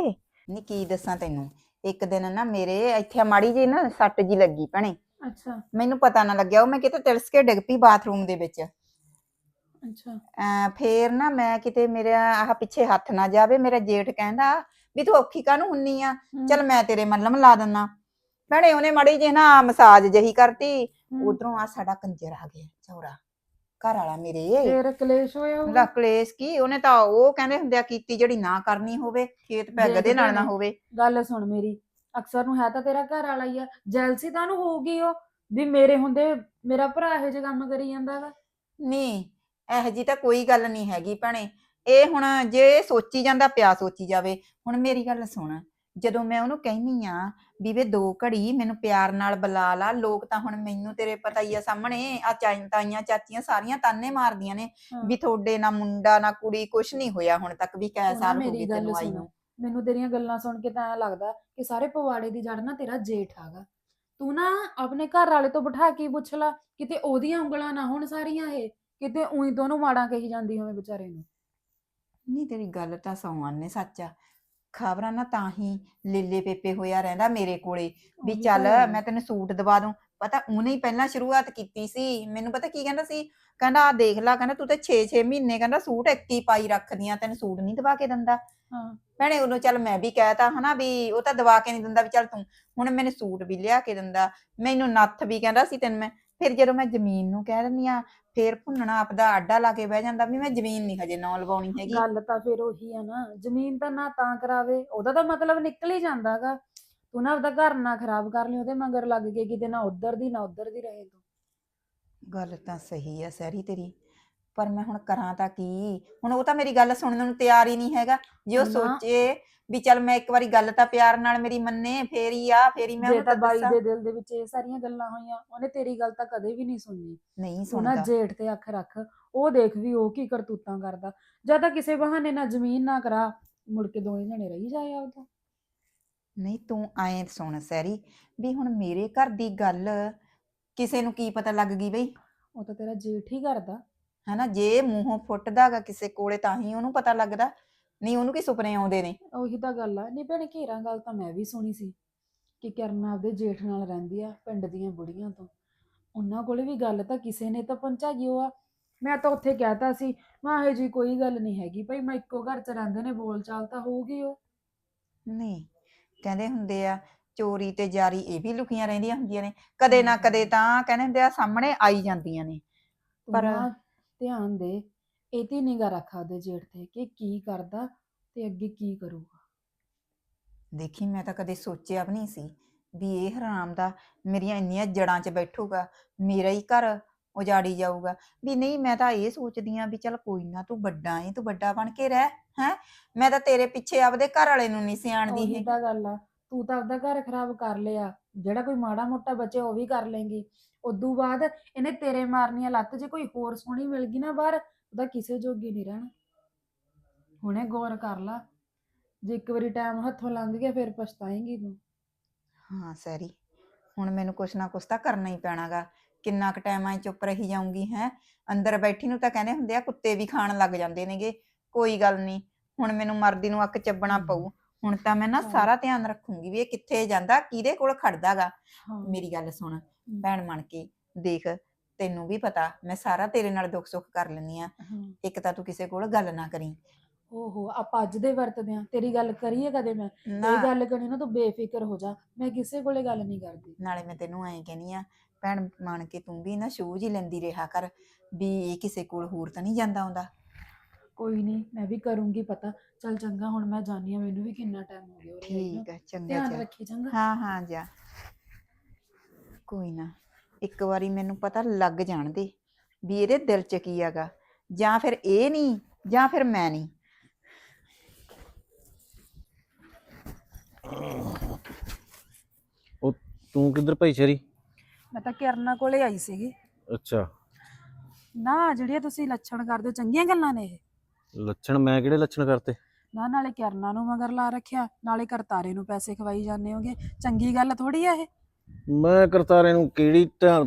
ਨਹੀਂ ਕੀ ਦੱਸਾਂ ਤੈਨੂੰ ਇੱਕ ਦਿਨ ਨਾ ਮੇਰੇ ਇੱਥੇ ਮਾੜੀ ਜੀ ਨਾ ਸੱਟ ਜੀ ਲੱਗੀ ਭੈਣੇ। ਅੱਛਾ। ਮੈਨੂੰ ਪਤਾ ਨਾ ਲੱਗਿਆ ਉਹ ਮੈਂ ਕਿਤੇ ਤਿਲਸ ਕੇ ਡਿੱਗ ਪਈ ਬਾਥਰੂਮ ਦੇ ਵਿੱਚ। ਅੱਛਾ। ਅਮ ਫੇਰ ਨਾ ਮੈਂ ਕਿਤੇ ਮੇਰਾ ਆਹ ਪਿੱਛੇ ਹੱਥ ਨਾ ਜਾਵੇ ਮੇਰਾ ਜੇਠ ਕਹਿੰਦਾ ਵੀ ਤੂੰ ਔਖੀ ਕਾਹਨੂੰ ਹੁੰਨੀ ਆ? ਚਲ ਮੈਂ ਤੇਰੇ ਮੱਲਮ ਲਾ ਦਿੰਨਾ। ਭੈਣੇ ਉਹਨੇ ਮਾੜੀ ਜਿਹੀ ਨਾ ਮਸਾਜ ਜਹੀ ਕਰਤੀ। ਉਧਰੋਂ ਆ ਸਾਡਾ ਕੰਜਰ ਆ ਗਿਆ ਚੌਰਾ ਘਰ ਵਾਲਾ ਮੇਰੇ। ਫੇਰ ਕਲੇਸ਼ ਹੋਇਆ ਹੋਊ। ਉਹਦਾ ਕਲੇਸ਼ ਕੀ? ਉਹਨੇ ਤਾਂ ਉਹ ਕਹਿੰਦੇ ਹੁੰਦੇ ਆ ਕੀਤੀ ਜਿਹੜੀ ਨਾ ਕਰਨੀ ਹੋਵੇ ਖੇਤ ਪੈ ਗਦੇ ਨਾਲ ਨਾ ਨੇ। ਹੋਵੇ। ਗੱਲ ਸੁਣ ਮੇਰੀ। ਅਕਸਰ ਨੂੰ ਹੈ ਤਾਂ ਤੇਰਾ ਘਰ ਵਾਲਾ ਹੀ ਆ। ਜੈਲਸੀ ਤਾਂ ਨੂੰ ਹੋਊਗੀ ਉਹ ਵੀ ਮੇਰੇ ਹੁੰਦੇ ਮੇਰਾ ਭਰਾ ਇਹੋ ਜਿਹੇ ਕੰਮ ਕਰੀ ਜਾਂਦਾ ਵਾ। ਨਹੀਂ ਇਹ ਜੀ ਤਾਂ ਕੋਈ ਗੱਲ ਨਹੀਂ ਹੈਗੀ ਭੈਣੇ। ਇਹ ਹੁਣ ਜੇ ਇਹ ਸੋਚੀ ਜਾਂਦਾ ਪਿਆ ਸੋਚੀ ਜਾਵੇ। ਹੁਣ ਮੇਰੀ ਗੱਲ ਸੁਣ ਜਦੋਂ ਮੈਂ ਉਹਨੂੰ ਕਹਿਨੀ ਆ ਵੀ ਵੇ ਦੋ ਘੜੀ ਮੈਨੂੰ ਪਿਆਰ ਨਾਲ ਬੁਲਾ ਲਾ ਲੋਕ ਤਾਂ ਹੁਣ ਮੈਨੂੰ ਤੇਰੇ ਪਤਾ ਹੀ ਆ ਸਾਹਮਣੇ ਆ ਤਾਈਆਂ ਚਾਚੀਆਂ ਸਾਰੀਆਂ ਤਾਨੇ ਮਾਰਦੀਆਂ ਨੇ। ਵੀ ਤੁਹਾਡੇ ਨਾ ਮੁੰਡਾ ਨਾ ਕੁੜੀ ਕੁਛ ਨਹੀਂ ਹੋਇਆ ਹੁਣ ਤੱਕ ਵੀ ਕੈ ਸਾਲ ਹੋ ਮੇਰੀ ਗਏ ਗੱਲ ਤੈਨੂੰ ਆਈ। ਨੂੰ। ਮੈਨੂੰ ਤੇਰੀਆਂ ਗੱਲਾਂ ਸੁਣ ਕੇ ਤਾਂ ਐ ਲੱਗਦਾ ਕਿ ਸਾਰੇ ਪਵਾੜੇ ਦੀ ਜੜ ਨਾ ਤੇਰਾ ਜੇਠ ਆਗਾ ਤੂੰ ਨਾ ਆਪਣੇ ਘਰ ਵਾਲੇ ਤੋਂ ਬਿਠਾ ਕੇ ਪੁੱਛ ਲਾ ਕਿਤੇ ਉਹਦੀਆਂ ਉਂਗਲਾਂ ਨਾ ਹੋਣ ਸਾਰੀਆਂ ਇਹ। ਕਿਤੇ ਉਹੀ ਦੋਨੋਂ ਮਾੜਾਂ ਕਹੀ ਜਾਂਦੀ ਹੋਵੇ ਵਿਚਾਰੇ ਨੂੰ। ਨਹੀਂ ਤੇਰੀ ਗੱਲ ਤਾਂ ਸੌਣ ਨੇ ਸੱਚਾ ਖਬਰਾਂ ਨਾ ਤਾਂ ਹੀ ਲੇਲੇ ਪੇਪੇ ਹੋਇਆ ਰਹਿੰਦਾ ਮੇਰੇ ਕੋਲੇ। ਵੀ ਚੱਲ। ਮੈਂ ਤੈਨੂੰ ਸੂਟ ਦਵਾ ਦੂੰ। ਪਤਾ ਉਹਨੇ ਹੀ ਪਹਿਲਾਂ ਸ਼ੁਰੂਆਤ ਕੀਤੀ ਸੀ। ਮੈਨੂੰ ਪਤਾ ਕੀ ਕਹਿੰਦਾ ਸੀ? ਕਹਿੰਦਾ ਆ ਦੇਖ ਲੈ ਕਹਿੰਦਾ ਤੂੰ ਤੇ 6-6 ਮਹੀਨੇ ਕਹਿੰਦਾ ਸੂਟ ਇੱਕ ਹੀ ਪਾਈ ਰੱਖਦੀਆਂ ਤੈਨੂੰ ਸੂਟ ਨਹੀਂ ਦਵਾ ਕੇ ਦਿੰਦਾ। ਹਾਂ। ਭੈਣੇ ਉਦੋਂ ਚੱਲ ਮੈਂ ਵੀ ਕਹਿਤਾ ਹਨਾ ਵੀ ਉਹ ਤਾਂ ਦਵਾ ਕੇ ਨਹੀਂ ਦਿੰਦਾ ਵੀ ਚੱਲ ਤੂੰ। ਹੁਣ ਮੈਨੂੰ ਸੂਟ ਵੀ ਲਿਆ ਕੇ ਦਿੰਦਾ। ਮੈਨੂੰ ਨੱਥ ਵੀ ਕਹਿੰਦਾ ਸੀ ਤੈਨੂੰ ਮੈਂ। ਫਿਰ ਜਦੋਂ ਮੈਂ ਜ਼ਮੀਨ ਨੂੰ ਕਹਿ ਦਿੰਦੀ ਆ ਫਿਰ ਭੁੰਨਣਾ ਆਪਦਾ ਆਡਾ ਲਾ ਕੇ ਬਹਿ ਜਾਂਦਾ ਵੀ ਮੈਂ ਜ਼ਮੀਨ ਨਹੀਂ ਹਜੇ ਨਾ ਲਵਾਉਣੀ ਹੈਗੀ। ਗੱਲ ਤਾਂ ਫਿਰ ਉਹੀ ਆ ਨਾ ਜ਼ਮੀਨ ਤਾਂ ਨਾ ਤਾਂ ਕਰਾਵੇ ਉਹਦਾ ਤਾਂ ਮਤਲਬ ਨਿਕਲ ਹੀ ਜਾਂਦਾਗਾ ਤੂੰ ਨਾ ਆਪਦਾ ਘਰ ਨਾ ਖਰਾਬ ਕਰ ਲਈ ਉਹਦੇ ਮਗਰ ਲੱਗ ਕੇ ਕਿਤੇ ਨਾ ਉੱਧਰ ਦੀ ਨਾ ਉੱਧਰ ਦੀ ਰਹੇ ਤੂੰ। ਗੱਲ ਤਾਂ ਸਹੀ ਆ ਸਹਿਰੀ ਤੇਰੀ ਪਰ ਮੈਂ ਹੁਣ ਕਰਾਂ ਤਾਂ ਕੀ? ਹੁਣ ਉਹ ਤਾਂ ਮੇਰੀ ਗੱਲ ਸੁਣਨ ਨੂੰ ਤਿਆਰ ਹੀ ਨਹੀਂ ਹੈਗਾ। ਜੇ ਉਹ ਨਾ। ਸੋਚੇ ਵੀ ਚੱਲ ਮੈਂ ਇੱਕ ਵਾਰੀ ਗੱਲ ਤਾਂ ਪਿਆਰ ਨਾਲ ਮੇਰੀ ਮੰਨੇ ਫੇਰ ਹੀ ਆ ਫੇਰ ਹੀ ਮੈਂ ਜੇ ਤਾਂ ਬਾਈ ਦੱਸਾਂ। ਦੇ ਦਿਲ ਦੇ ਵਿੱਚ ਇਹ ਸਾਰੀਆਂ ਗੱਲਾਂ ਹੋਈਆਂ ਉਹਨੇ ਤੇਰੀ ਗੱਲ ਤਾਂ ਕਦੇ ਵੀ ਨਹੀਂ ਸੁਣਨੀ। ਨਹੀਂ ਤੂੰ ਨਾ ਸੁਣਦਾ। ਜੇਠ ਤੇ ਅੱਖ ਰੱਖ ਉਹ ਦੇਖ ਵੀ ਉਹ ਕੀ ਕਰਤੂਤਾਂ ਕਰਦਾ। ਜਾਂ ਤਾਂ ਕਿਸੇ ਬਹਾਨੇ ਨਾਲ ਜ਼ਮੀਨ ਨਾ ਕਰਾ ਮੁੜ ਕੇ ਦੋਵੇਂ ਜਣੇ ਰਹੀ ਜਾਏ ਆਪਦਾ। ਨਹੀਂ ਤੂੰ ਐਂ ਸੁਣ ਸਹਿਰੀ ਵੀ ਹੁਣ ਮੇਰੇ ਘਰ ਦੀ ਗੱਲ ਕਿਸੇ ਨੂੰ ਕੀ ਪਤਾ ਲੱਗ ਗਈ ਬਈ? ਉਹ ਤਾਂ ਤੇਰਾ ਜੇਠ ਹੀ ਕਰਦਾ। ਹਨਾ ਜੇ ਮੂੰਹੋਂ ਫੁੱਟਦਾਗਾ ਕਿਸੇ ਕੋਲੇ ਤਾਂ ਹੀ ਉਹਨੂੰ ਪਤਾ ਲੱਗਦਾ। ਨਹੀਂ ਉਹਨੂੰ ਕੀ ਸੁਪਨੇ ਆਉਂਦੇ ਨੇ? ਉਹੀ ਤਾਂ ਗੱਲ ਆ। ਨਹੀਂ ਭੈਣੇ ਘੇਰਾ ਗੱਲ ਤਾਂ ਮੈਂ ਵੀ ਸੁਣੀ ਸੀ ਕਿ ਕਿਰਨ ਆਪਦੇ ਜੇਠ ਨਾਲ ਰਹਿੰਦੀ ਆ ਪਿੰਡ ਦੀਆਂ ਬੁੜੀਆਂ ਤੋਂ। ਉਹਨਾਂ ਕੋਲੇ ਵੀ ਗੱਲ ਤਾਂ ਕਿਸੇ ਨੇ ਤਾਂ ਪਹੁੰਚਾਈ ਓ ਆ। ਮੈਂ ਤਾਂ ਉੱਥੇ ਕਹਿਤਾ ਸੀ ਮਾਂ ਇਹ ਜੀ ਕੋਈ ਗੱਲ ਨਹੀਂ ਹੈਗੀ ਭਾਈ ਮੈਂ ਇੱਕੋ ਘਰ 'ਚ ਰਹਿੰਦੇ ਨੇ ਬੋਲ ਚਾਲ ਤਾਂ ਹੋਊਗੀ ਉਹ। ਨਹੀਂ ਕਹਿੰਦੇ ਹੁੰਦੇ ਆ ਚੋਰੀ ਤੇ ਜਾਰੀ ਇਹ ਵੀ ਲੁਕੀਆਂ ਰਹਿੰਦੀਆਂ ਹੁੰਦੀਆਂ ਨੇ। ਕਦੇ ਨਾ ਕਦੇ ਤਾਂ ਕਹਿੰਦੇ ਹੁੰਦੇ ਆ ਸਾਹਮਣੇ ਆਈ ਜਾਂਦੀਆਂ ਨੇ। ਪਰ- ਧਿਆਨ ਦੇ ਇਹ ਤੇ ਨਿਗਾ ਰੱਖ ਉਹਦੇ ਜੇਠ ਤੇ ਕਿ ਕੀ ਕਰਦਾ ਤੇ ਅੱਗੇ ਕੀ ਕਰੂਗਾ। ਦੇਖੀ ਮੈਂ ਤਾਂ ਕਦੇ ਸੋਚਿਆ ਵੀ ਨਹੀਂ ਸੀ ਵੀ ਇਹ ਹਰਾਮ ਦਾ ਮੇਰੀਆਂ ਇੰਨੀਆਂ ਜੜਾਂ 'ਚ ਬੈਠੂਗਾ ਮੇਰਾ ਹੀ ਘਰ ਉਜਾੜੀ ਜਾਊਗਾ। ਵੀ ਨਹੀਂ ਮੈਂ ਤਾਂ ਇਹ ਸੋਚਦੀ ਆ ਵੀ ਚੱਲ ਕੋਈ ਨਾ ਤੂੰ ਵੱਡਾ ਏ ਤੂੰ ਵੱਡਾ ਬਣ ਕੇ ਰਹਿ ਹੈ? ਮੈਂ ਤਾਂ ਤੇਰੇ ਪਿੱਛੇ ਆਪਦੇ ਘਰ ਵਾਲੇ ਨੂੰ ਨਹੀਂ ਸਿਆਣਦੀ ਉਹੀ ਹੈ ਤਾਂ ਗੱਲ ਆ ਤੂੰ ਤਾਂ ਆਪਦਾ ਘਰ ਖਰਾਬ ਕਰ ਲਿਆ ਜਿਹੜਾ ਕੋਈ ਮਾੜਾ ਮੋਟਾ ਬਚੇ ਉਹ ਵੀ ਕਰ ਲੇਂਗੀ। ਉਦੋਂ ਬਾਅਦ ਇਹਨੇ ਤੇਰੇ ਮਾਰਨੀਆਂ ਲੱਤ ਜੇ ਕੋਈ ਹੋਰ ਸੋਹਣੀ ਮਿਲ ਗਈ ਨਾ ਬਾਹਰ ਉਹਦਾ ਕਿਸੇ ਜੋਗੀ ਨਹੀਂ ਰਹਿਣਾ। ਹੁਣੇ ਗੌਰ ਕਰ ਲਾ। ਜੇ ਇੱਕ ਵਾਰੀ ਟਾਈਮ ਹੱਥੋਂ ਲੰਘ ਗਿਆ ਫਿਰ ਪਛਤਾਏਂਗੀ ਤੂੰ। ਹਾਂ ਸੈਰੀ। ਹੁਣ ਮੈਨੂੰ ਕੁਛ ਨਾ ਕੁਛ ਤਾਂ ਕਰਨਾ ਹੀ ਪੈਣਾਗਾ। ਕਿੰਨਾ ਕੁ ਟਾਈਮ ਐ ਚੁੱਪ ਰਹੀ ਜਾਊਂਗੀ ਹੈ? ਅੰਦਰ ਬੈਠੀ ਨੂੰ ਤਾਂ ਕਹਿੰਦੇ ਹੁੰਦੇ ਆ ਕੁੱਤੇ ਵੀ ਖਾਣ ਲੱਗ ਜਾਂਦੇ ਨੇਗੇ। ਕੋਈ ਗੱਲ ਨਹੀਂ। ਹੁਣ ਮੈਨੂੰ ਮਰਦੀ ਨੂੰ ਅੱਕ ਚੱਬਣਾ ਪਊ। ਹੁਣ ਤਾਂ ਮੈਂ ਨਾ। ਸਾਰਾ ਧਿਆਨ ਰੱਖੂੰਗੀ ਵੀ ਇਹ ਕਿੱਥੇ ਜਾਂਦਾ ਕਿਹਦੇ ਕੋਲ ਖੜਦਾਗਾ। ਹਾਂ। ਮੇਰੀ ਗੱਲ ਸੁਣ। ਭੈਣ ਬਣ ਕੇ ਦੇਖ। ਤੈਨੂੰ ਵੀ ਪਤਾ ਮੈਂ ਸਾਰਾ ਤੇਰੇ ਨਾਲ ਦੁੱਖ ਸੁੱਖ ਕਰ ਲੈਂਦੀ ਆ। ਇੱਕ ਤਾਂ ਤੂੰ ਕਿਸੇ ਕੋਲ ਗੱਲ ਨਾ ਕਰੀ। ਓਹੋ ਆਪਾਂ ਅੱਜ ਦੇ ਵਰਤਦੇ ਆ ਤੇਰੀ ਗੱਲ ਕਰੀਏ ਕਦੇ ਮੈਂ? ਨਾ। ਇਹ ਗੱਲ ਕਰੀ ਨਾ ਤੂੰ ਬੇਫਿਕਰ ਹੋ ਜਾ। ਮੈਂ ਕਿਸੇ ਕੋਲੇ ਗੱਲ ਨਹੀਂ ਕਰਦੀ। ਨਾਲੇ ਮੈਂ ਤੈਨੂੰ ਐਂ ਕਹਿੰਦੀ ਆ ਭੈਣ ਬਣ ਕੇ ਤੂੰ ਵੀ ਨਾ ਸ਼ੂਜ ਹੀ ਲੈਂਦੀ ਰਿਹਾ ਕਰ ਵੀ ਇਹ ਕਿਸੇ ਕੋਲ ਹੋਰ ਤਾਂ ਨਹੀਂ ਜਾਂਦਾ ਆਉਂਦਾ। ਕੋਈ ਨਹੀਂ ਮੈਂ ਵੀ ਕਰੂੰਗੀ ਪਤਾ। ਚੱਲ ਚੰਗਾ ਹੁਣ ਮੈਂ ਜਾਣੀ ਆ ਮੈਨੂੰ ਵੀ ਕਿੰਨਾ ਟਾਈਮ ਹੋ ਗਿਆ ਉਰੇ ਆਈ ਨੂੰ। ਠੀਕ ਹੈ ਚੰਗਾ ਧਿਆਨ ਚਾ ਰੱਖੀ ਚੰਗਾ। ਹਾਂ ਹਾਂ ਜਾ। ਕੋਈ ਨਾ। ਇੱਕ ਵਾਰੀ ਮੈਨੂੰ ਪਤਾ ਲੱਗ ਜਾਣ ਦੇ ਵੀ ਇਹਦੇ ਦਿਲ 'ਚ ਕੀ ਹੈਗਾ। ਜਾਂ ਫਿਰ ਇਹ ਨਹੀਂ ਜਾਂ ਫਿਰ ਮੈਂ ਨਹੀਂ ਉਹ ਤੂੰ ਕਿੱਧਰ ਭਾਈ ਸ਼ਰੀ? ਮੈਂ ਤਾਂ ਕਿਰਨਾ ਕੋਲੇ ਆਈ ਸੀਗੀ। ਅੱਛਾ। ਨਾ ਜਿਹੜੀਆਂ ਤੁਸੀਂ ਲੱਛਣ ਕਰਦੇ ਹੋ ਚੰਗੀਆਂ ਗੱਲਾਂ ਨੇ ਇਹ। ਲੱਛਣ ਮੈਂ ਕਿਹੜੇ ਲੱਛਣ ਕਰਤੇ? ਨਾ ਨਾਲੇ ਕਿਰਨਾ ਨੂੰ ਮਗਰ ਲਾ ਰੱਖਿਆ ਨਾਲੇ ਕਰਤਾਰੇ ਨੂੰ ਪੈਸੇ ਖਵਾਈ ਜਾਂਦੇ ਹੋਗੇ। ਚੰਗੀ ਗੱਲ ਥੋੜੀ ਆ ਇਹ। ਮੈਂ ਕਰਤਾਰੇ ਨੂੰ ਕਿਹੜੀ ਤਾਂ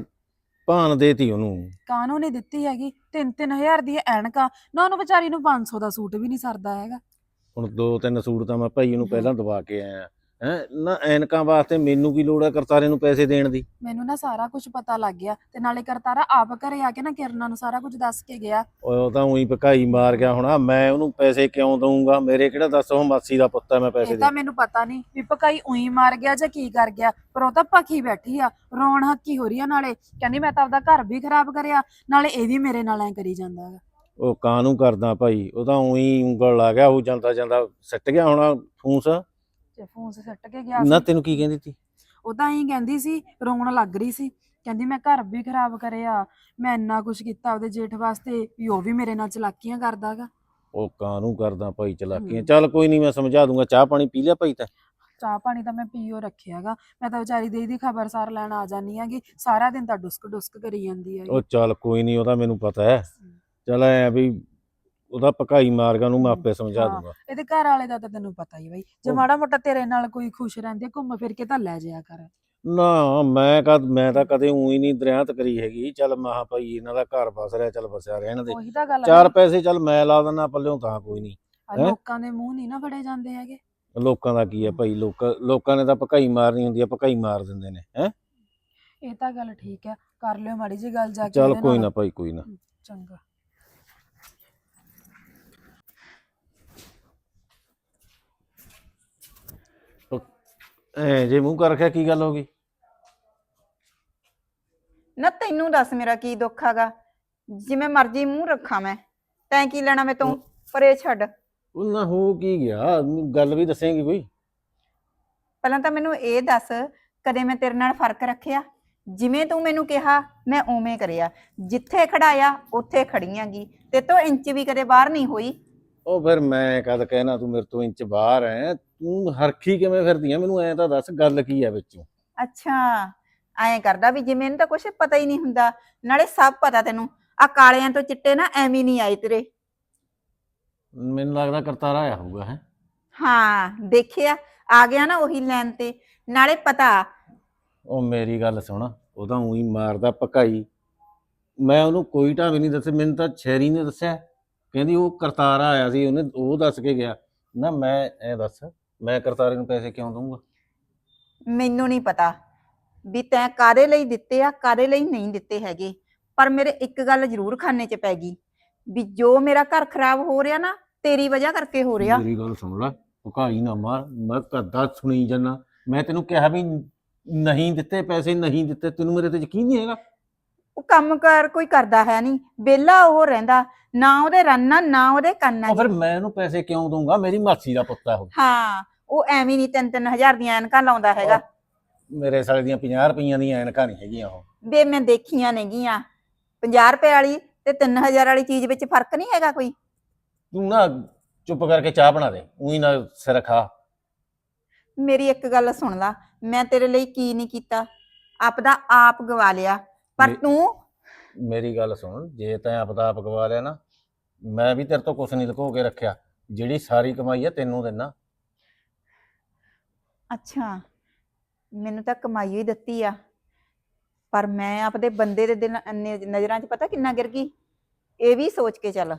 ਭਾਨ ਦੇਤੀ ਉਹਨੂੰ? ਕਾਨੂੰ ਨਹੀਂ ਦਿੱਤੀ ਹੈਗੀ? 3-3000 ਦੀ ਐਨਕਾ। ਨਾ ਉਹਨੂੰ ਵਿਚਾਰੀ ਨੂੰ 500 ਦਾ ਸੂਟ ਵੀ ਨਹੀਂ ਸਰਦਾ ਹੈਗਾ। ਹੁਣ ਦੋ ਤਿੰਨ ਸੂਟ ਤਾਂ ਮੈਂ ਭਾਈ ਉਹਨੂੰ। ਪਹਿਲਾਂ ਦਵਾ ਕੇ ਆਇਆ। ਹੈ ਨਾ ਐਨਕਾਂ ਵਾਸਤੇ ਮੈਨੂੰ ਕੀ ਲੋੜ ਹੈ ਕਰਤਾਰੇ ਨੂੰ ਪੈਸੇ ਦੇਣ ਦੀ? ਮੈਨੂੰ ਨਾ ਸਾਰਾ ਕੁਝ ਪਤਾ ਲੱਗ ਗਿਆ ਤੇ ਨਾਲੇ ਕਰਤਾਰਾ ਆਪ ਘਰੇ ਆ ਕੇ ਨਾ ਕਿਰਨਾ ਨੂੰ ਸਾਰਾ ਕੁਝ ਦੱਸ ਕੇ ਗਿਆ। ਓਏ ਉਹ ਤਾਂ ਉਹੀ ਭਕਾਈ ਮਾਰ ਗਿਆ ਹੋਣਾ। ਮੈਂ ਉਹਨੂੰ ਪੈਸੇ ਕਿਉਂ ਦਊਂਗਾ? ਮੇਰੇ ਕਿਹੜਾ ਦੱਸ ਉਹ ਮਾਸੀ ਦਾ ਪੁੱਤ ਹੈ ਮੈਂ ਪੈਸੇ ਇਹ ਦੇ ਤਾਂ ਮੈਨੂੰ ਪਤਾ ਨਹੀਂ ਵੀ ਪਕਾਈ ਉਹੀ ਮਾਰ ਗਿਆ ਜਾਂ ਕੀ ਕਰ ਗਿਆ ਪਰ ਉਹ ਤਾਂ ਭੱਖੀ ਬੈਠੀ ਆ ਰੋਣ ਹੱਕੀ ਹੋ ਰਹੀ ਆ ਨਾਲੇ। ਕਹਿੰਦੀ ਮੈਂ ਤਾਂ ਆਪਦਾ ਘਰ ਵੀ ਖਰਾਬ ਕਰਿਆ ਨਾਲੇ ਇਹ ਵੀ ਮੇਰੇ ਨਾਲ ਐ ਕਰੀ ਜਾਂਦਾ ਹੈਗਾ। ਉਹ ਕਾਹਨੂੰ ਕਰਦਾ ਭਾਈ? ਉਹ ਤਾਂ ਉਹੀ ਉਂਗਲ ਲਾ ਗਿਆ ਉਹ ਜਾਂਦਾ ਜਾਂਦਾ ਸੱਟ ਗਿਆ ਹੋਣਾ ਫੂਸ। ਤੇ ਫੋਨ ਸੇ ਸੱਟ ਕੇ ਗਿਆ ਨਾ ਸੀ ਤੈਨੂੰ ਕੀ ਕਹਿੰਦੀ ਤੀ? ਉਹ ਤਾਂ ਐਂ ਕਹਿੰਦੀ ਸੀ ਰੋਣ ਲੱਗ ਰਹੀ ਸੀ। ਕਹਿੰਦੀ ਮੈਂ ਘਰ ਵੀ ਖਰਾਬ ਕਰਿਆ। ਮੈਂ ਇੰਨਾ ਕੁਝ ਕੀਤਾ ਆਪਦੇ ਜੇਠ ਵਾਸਤੇ ਵੀ ਉਹ ਵੀ ਮੇਰੇ ਨਾਲ ਚਲਾਕੀਆਂ ਕਰਦਾਗਾ ਉਹ ਕਾਹਨੂੰ ਕਰਦਾ ਭਾਈ ਚਲਾਕੀਆਂ? ਹਮ। ਚੱਲ ਕੋਈ ਨਹੀਂ ਮੈਂ ਸਮਝਾ ਦੂੰਗਾ। ਚਾਹ ਪਾਣੀ ਪੀ ਲਿਆ ਭਾਈ ਤਾਂ? ਚਾਹ ਪਾਣੀ ਤਾਂ ਮੈਂ ਪੀਓ ਰੱਖਿਆਗਾ ਮੈਂ ਤਾਂ ਵਿਚਾਰੀ ਦੇ ਦੀ ਖਬਰਸਾਰ ਲੈਣ ਆ ਜਾਨੀ ਆਗੀ ਸਾਰਾ ਦਿਨ ਤਾਂ ਡੁਸਕ ਡੁਸਕ ਕਰੀ ਜਾਂਦੀ ਹੈ ਉਹ ਚੱਲ ਕੋਈ ਨਹੀਂ ਉਹਦਾ ਮੈਨੂੰ ਪਤਾ ਹੈ। ਚੱਲ ਐ ਵੀ ਉਹਦਾ ਭਕਾਈ ਮਾਰ ਗਿਆ ਉਹਨੂੰ ਮੈਂ ਆਪੇ ਸਮਝਾ ਹਾਂ। ਦੂੰਗਾ। ਇਹਦੇ ਘਰ ਵਾਲੇ ਦਾ ਤਾਂ ਤੈਨੂੰ ਪਤਾ ਹੀ ਬਈ। ਜੇ ਉਹ- ਮਾੜਾ ਮੋਟਾ ਤੇਰੇ ਨਾਲ ਕੋਈ ਖੁਸ਼ ਰਹਿੰਦੇ ਘੁੰਮ ਫਿਰ ਕੇ ਤਾਂ ਲੈ ਜਾਇਆ ਕਰ। ਨਾ ਮੈਂ ਕਦ ਮੈਂ ਤਾਂ ਕਦੇ ਉਹੀ ਨਹੀਂ ਦਰਿਆਤ ਕਰੀ ਹੈਗੀ। ਚੱਲ ਮਹਾ ਭਾਈ ਇਹਨਾਂ ਦਾ ਘਰ ਬਸ ਰਿਹਾ ਚੱਲ ਬਸਿਆ ਰਹਿਣ ਦੇ। ਉਹੀ ਤਾਂ ਗੱਲ ਆ ਚਾਰ ਨਾ, ਪੈਸੇ ਚੱਲ ਮੈਂ ਲਾ ਦਿੰਦਾ ਪੱਲਿਓਂ ਤਾਂ ਕੋਈ ਨਹੀਂ। ਆਹ ਹੈਂ? ਲੋਕਾਂ ਦੇ ਮੂੰਹ ਨਹੀਂ ਨਾ ਫੜੇ ਜਾਂਦੇ ਹੈਗੇ। ਲੋਕਾਂ ਦਾ ਕੀ ਹੈ ਭਾਈ? ਲੋਕ ਲੋਕਾਂ ਨੇ ਤਾਂ ਭਕਾਈ ਮਾਰਨੀ ਹੁੰਦੀ ਆ ਭਕਾਈ ਮਾਰ ਦਿੰਦੇ ਨੇ। ਹੈ? ਇਹ ਤਾਂ ਗੱਲ ਠੀਕ ਹੈ ਕਰ ਲਿਓ ਮਾੜੀ ਜੀ ਗੱਲ ਜਾ ਕੇ ਚੱਲ ਉਹਦੇ ਕੋਈ ਨਾਲ। ਨਾ ਭਾਈ ਕੋਈ ਨਾ। ਚੰਗਾ। ਐ ਜੇ ਮੂੰਹ ਕਰ ਰੱਖਿਆ ਕੀ ਗੱਲ ਹੋ ਗਈ? ਨਾ ਤੈਨੂੰ ਦੱਸ ਮੇਰਾ ਕੀ ਦੁੱਖ ਹੈਗਾ। ਜਿਵੇਂ ਮਰਜ਼ੀ ਮੂੰਹ ਰੱਖਾਂ ਮੈਂ ਤੈਂ ਕੀ ਲੈਣਾ ਮੈਂ ਤੋਂ? ਪਰੇ ਛੱਡ। ਉਹ ਨਾ ਹੋ ਕੀ ਗਿਆ? ਗੱਲ ਵੀ ਦੱਸੇਂਗੀ ਕੋਈ? ਪਹਿਲਾਂ ਤਾਂ ਮੈਨੂੰ ਇਹ ਦੱਸ ਕਦੇ ਮੈਂ ਤੇਰੇ ਨਾਲ ਫ਼ਰਕ ਰੱਖਿਆ? ਜਿਵੇਂ ਤੂੰ ਮੈਨੂੰ ਕਿਹਾ ਮੈਂ ਉਵੇਂ ਕਰਿਆ। ਜਿੱਥੇ ਖੜਾਇਆ ਉੱਥੇ ਖੜੀਆਂਗੀ। ਤੇ ਤੂੰ ਇੰਚ ਵੀ ਕਦੇ ਬਾਹਰ ਨਹੀਂ ਹੋਈ। ਉਹ ਫਿਰ ਮੈਂ ਕਦ ਕਹਿਣਾ ਤੂੰ ਮੇਰੇ ਤੋਂ ਇੰਚ ਬਾਹਰ ਐ। ਤੂੰ ਹਰਖੀ ਕਿਵੇਂ ਫਿਰਦੀ ਐ ਮੈਨੂੰ ਐਂ ਤਾਂ ਦੱਸ ਗੱਲ ਕੀ ਐ ਵਿੱਚੋਂ? ਅੱਛਾ ਐਂ ਕਰਦਾ ਵੀ ਜਿਵੇਂ ਇਹਨੂੰ ਤਾਂ ਕੁਛ ਪਤਾ ਹੀ ਨਹੀਂ ਹੁੰਦਾ। ਨਾਲੇ ਸਭ ਪਤਾ ਤੈਨੂੰ। ਆ ਕਾਲਿਆਂ ਤੋਂ ਚਿੱਟੇ ਨਾ ਐਵੇਂ ਨਹੀਂ ਆਏ ਤੇਰੇ। ਮੈਨੂੰ ਲੱਗਦਾ ਕਰਤਾਰਾ ਆਇਆ ਹੋਊਗਾ ਹੈ। ਹਾਂ ਦੇਖਿਆ? ਆ ਗਿਆ ਨਾ ਉਹੀ ਲੈਣ ਤੇ। ਨਾਲੇ ਪਤਾ। ਉਹ ਮੇਰੀ ਗੱਲ ਸੁਣ ਉਹ ਤਾਂ ਉਹੀ ਮਾਰਦਾ ਪਕਾਈ। ਮੈਂ ਉਹਨੂੰ ਕੋਈ ਢੰਗ ਨਹੀਂ ਦੱਸਿਆ ਮੈਨੂੰ ਤਾਂ ਸ਼ੈਰੀ ਨੇ ਦੱਸਿਆ। ਕਹਿੰਦੀ ਉਹ ਕਰਤਾਰਾ ਆਇਆ ਸੀ ਉਹਨੇ ਉਹ ਦੱਸ ਕੇ ਗਿਆ। ਨਾ ਮੈਂ ਐ ਦੱਸ ਮੈਂ ਕਰਤਾਰੇ ਨੂੰ ਪੈਸੇ ਕਿਉਂ ਦਊਂਗਾ? ਮੈਨੂੰ ਨਹੀਂ ਪਤਾ ਵੀ ਤੈਂ ਕਾਦੇ ਲਈ ਦਿੱਤੇ ਆ ਕਾਦੇ ਲਈ ਨਹੀਂ ਦਿੱਤੇ ਹੈਗੇ। ਪਰ ਮੇਰੇ ਇੱਕ ਗੱਲ ਜ਼ਰੂਰ ਖਾਨੇ 'ਚ ਪੈ ਗਈ ਵੀ ਜੋ ਮੇਰਾ ਘਰ ਖਰਾਬ ਹੋ ਰਿਹਾ ਨਾ ਤੇਰੀ ਵਜ੍ਹਾ ਕਰਕੇ ਹੋ ਰਿਹਾ। ਮੇਰੀ ਗੱਲ ਸੁਣ ਲੈ ਪਕਾਈ ਨਾ ਮਾਰ ਮੈਂ ਕਦਾ ਸੁਣੀ ਜਾਨਾ ਮੈਂ ਤੈਨੂੰ ਕਿਹਾ ਵੀ ਨਹੀਂ ਦਿੱਤੇ ਪੈਸੇ ਨਹੀਂ ਦਿੱਤੇ ਤੈਨੂੰ ਮੇਰੇ ਤੇ ਯਕੀਨ ਨਹੀਂ ਹੈਗਾ। ਉਹ ਕੰਮ ਕਰ ਕੋਈ ਕਰਦਾ ਹੈ ਨਹੀਂ ਬੇਲਾ ਉਹ ਰਹਿੰਦਾ ਨਾ ਉਹਦੇ ਰੰਨਾ ਨਾ ਉਹਦੇ ਕੰਨਾਂ ਉਹ ਫਿਰ ਮੈਂ ਉਹਨੂੰ ਪੈਸੇ ਕਿਉਂ ਦਊਂਗਾ? ਮੇਰੀ ਮਾਸੀ ਦਾ ਪੁੱਤ ਆ ਉਹ। ਹਾਂ ਉਹ ਐਵੇਂ ਨਹੀਂ ਤਿੰਨ ਤਿੰਨ ਹਜ਼ਾਰ ਦੀਆਂ ਐਨਕਾਂ ਲਾਉਂਦਾ ਹੈਗਾ। ਮੇਰੇ ਸਾਲੇ ਦੀਆਂ 50 ਰੁਪਈਆਂ ਦੀਆਂ ਐਨਕਾਂ ਨਹੀਂ ਹੈਗੀਆਂ ਉਹ। ਵੇ ਮੈਂ ਦੇਖੀਆਂ ਨੇਗੀਆਂ 50 ਰੁਪਏ ਵਾਲੀ ਤੇ 3000 ਵਾਲੀ ਚੀਜ਼ ਵਿੱਚ ਫ਼ਰਕ ਨਹੀਂ ਹੈਗਾ ਕੋਈ? ਤੂੰ ਨਾ ਚੁੱਪ ਕਰਕੇ ਚਾਹ ਬਣਾ ਦੇ ਉਹੀ ਨਾ ਸਿਰ ਖਾ ਮੇਰੀ ਇੱਕ ਗੱਲ ਸੁਣ ਲਾ ਮੈਂ ਤੇਰੇ ਲਈ ਕੀ ਨਹੀਂ ਕੀਤਾ? ਆਪਦਾ ਆਪ ਗਵਾ ਲਿਆ। ਪਰ ਮੇ- ਤੂੰ ਮੇਰੀ ਗੱਲ ਸੁਣ ਜੇ ਤੈਂ ਆਪਦਾ ਆਪ ਗਵਾ ਲਿਆ ਨਾ ਮੈਂ ਵੀ ਤੇਰੇ ਤੋਂ ਕੁਝ ਨਹੀਂ ਲੁਕੋ ਕੇ ਰੱਖਿਆ। ਜਿਹੜੀ ਸਾਰੀ ਕਮਾਈ ਆ ਤੈਨੂੰ ਦੇਣਾ ਅੱਛਾ ਮੈਨੂੰ ਤਾਂ ਕਮਾਈ ਹੀ ਦਿੱਤੀ ਆ। ਪਰ ਮੈਂ ਆਪਦੇ ਬੰਦੇ ਦੇ ਦਿਲ ਨ- ਨਜ਼ਰਾਂ 'ਚ ਪਤਾ ਕਿੰਨਾ ਗਿਰ ਗਈ? ਇਹ ਵੀ ਸੋਚ ਕੇ ਚੱਲ।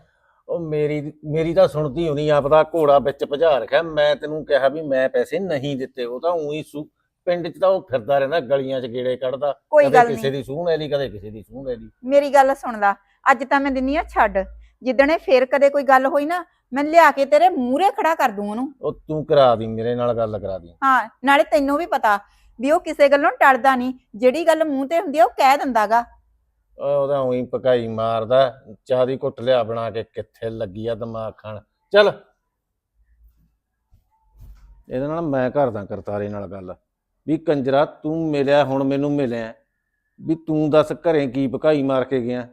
ਉਹ ਮੇਰੀ ਮੇਰੀ ਤਾਂ ਸੁਣਦੀ ਹੋਣੀ ਆਪਦਾ ਘੋੜਾ ਵਿੱਚ ਭਜਾ ਰੱਖਿਆ। ਮੈਂ ਤੈਨੂੰ ਕਿਹਾ ਵੀ ਮੈਂ ਪੈਸੇ ਨਹੀਂ ਦਿੱਤੇ ਉਹ ਤਾਂ ਉਹੀ ਸੁ ਪਿੰਡ 'ਚ ਤਾਂ ਉਹ ਫਿਰਦਾ ਰਹਿੰਦਾ ਗਲੀਆਂ 'ਚ ਗੇੜੇ ਕੱਢਦਾ ਕੋਈ ਕਦੇ ਗੱਲ ਕਿਸੇ ਨਹੀਂ। ਦੀ ਸੂਹ ਲੈ ਲਈ ਕਦੇ ਕਿਸੇ ਦੀ ਸੂਹ ਲੈ ਲਈ। ਮੇਰੀ ਗੱਲ ਸੁਣ ਲਾ ਅੱਜ ਤਾਂ ਮੈਂ ਦਿੰਨੀ ਆ ਛੱਡ। ਜਿੱਦਣੇ ਫੇਰ ਕਦੇ ਕੋਈ ਗੱਲ ਹੋਈ ਨਾ ਮੈਂ ਲਿਆ ਕੇ ਤੇਰੇ ਮੂਹਰੇ ਖੜਾ ਕਰ ਦੂੰ ਉਹਨੂੰ। ਉਹ ਤੂੰ ਕਰਾ ਦੀ ਮੇਰੇ ਨਾਲ ਗੱਲ ਕਰਾ ਦੀ। ਹਾਂ ਨਾਲੇ ਤੈਨੂੰ ਵੀ ਪਤਾ ਵੀ ਉਹ ਕਿਸੇ ਗੱਲੋਂ ਟਲਦਾ ਨਹੀਂ। ਜਿਹੜੀ ਗੱਲ ਮੂੰਹ ਤੇ ਹੁੰਦੀ ਆ ਉਹ ਕਹਿ ਦਿੰਦਾਗਾ ਉਹ ਉਹਦਾ ਉਹੀ ਪਕਾਈ ਮਾਰਦਾ ਚਾਹ ਦੀ ਘੁੱਟ ਲਿਆ ਬਣਾ ਕੇ ਕਿੱਥੇ ਲੱਗੀ ਆ ਦਿਮਾਗ ਖਾਣ। ਚੱਲ। ਇਹਦੇ ਨਾਲ ਮੈਂ ਕਰਦਾ ਕਰਤਾਰੇ ਨਾਲ ਗੱਲ। ਵੀ ਕੰਜਰਾ ਤੂੰ ਮਿਲਿਆ, ਹੁਣ ਮੈਨੂੰ ਮਿਲਿਆ। ਵੀ ਤੂੰ ਦੱਸ ਘਰੇ ਕੀ ਪਕਾਈ ਮਾਰ ਕੇ ਗਿਆ।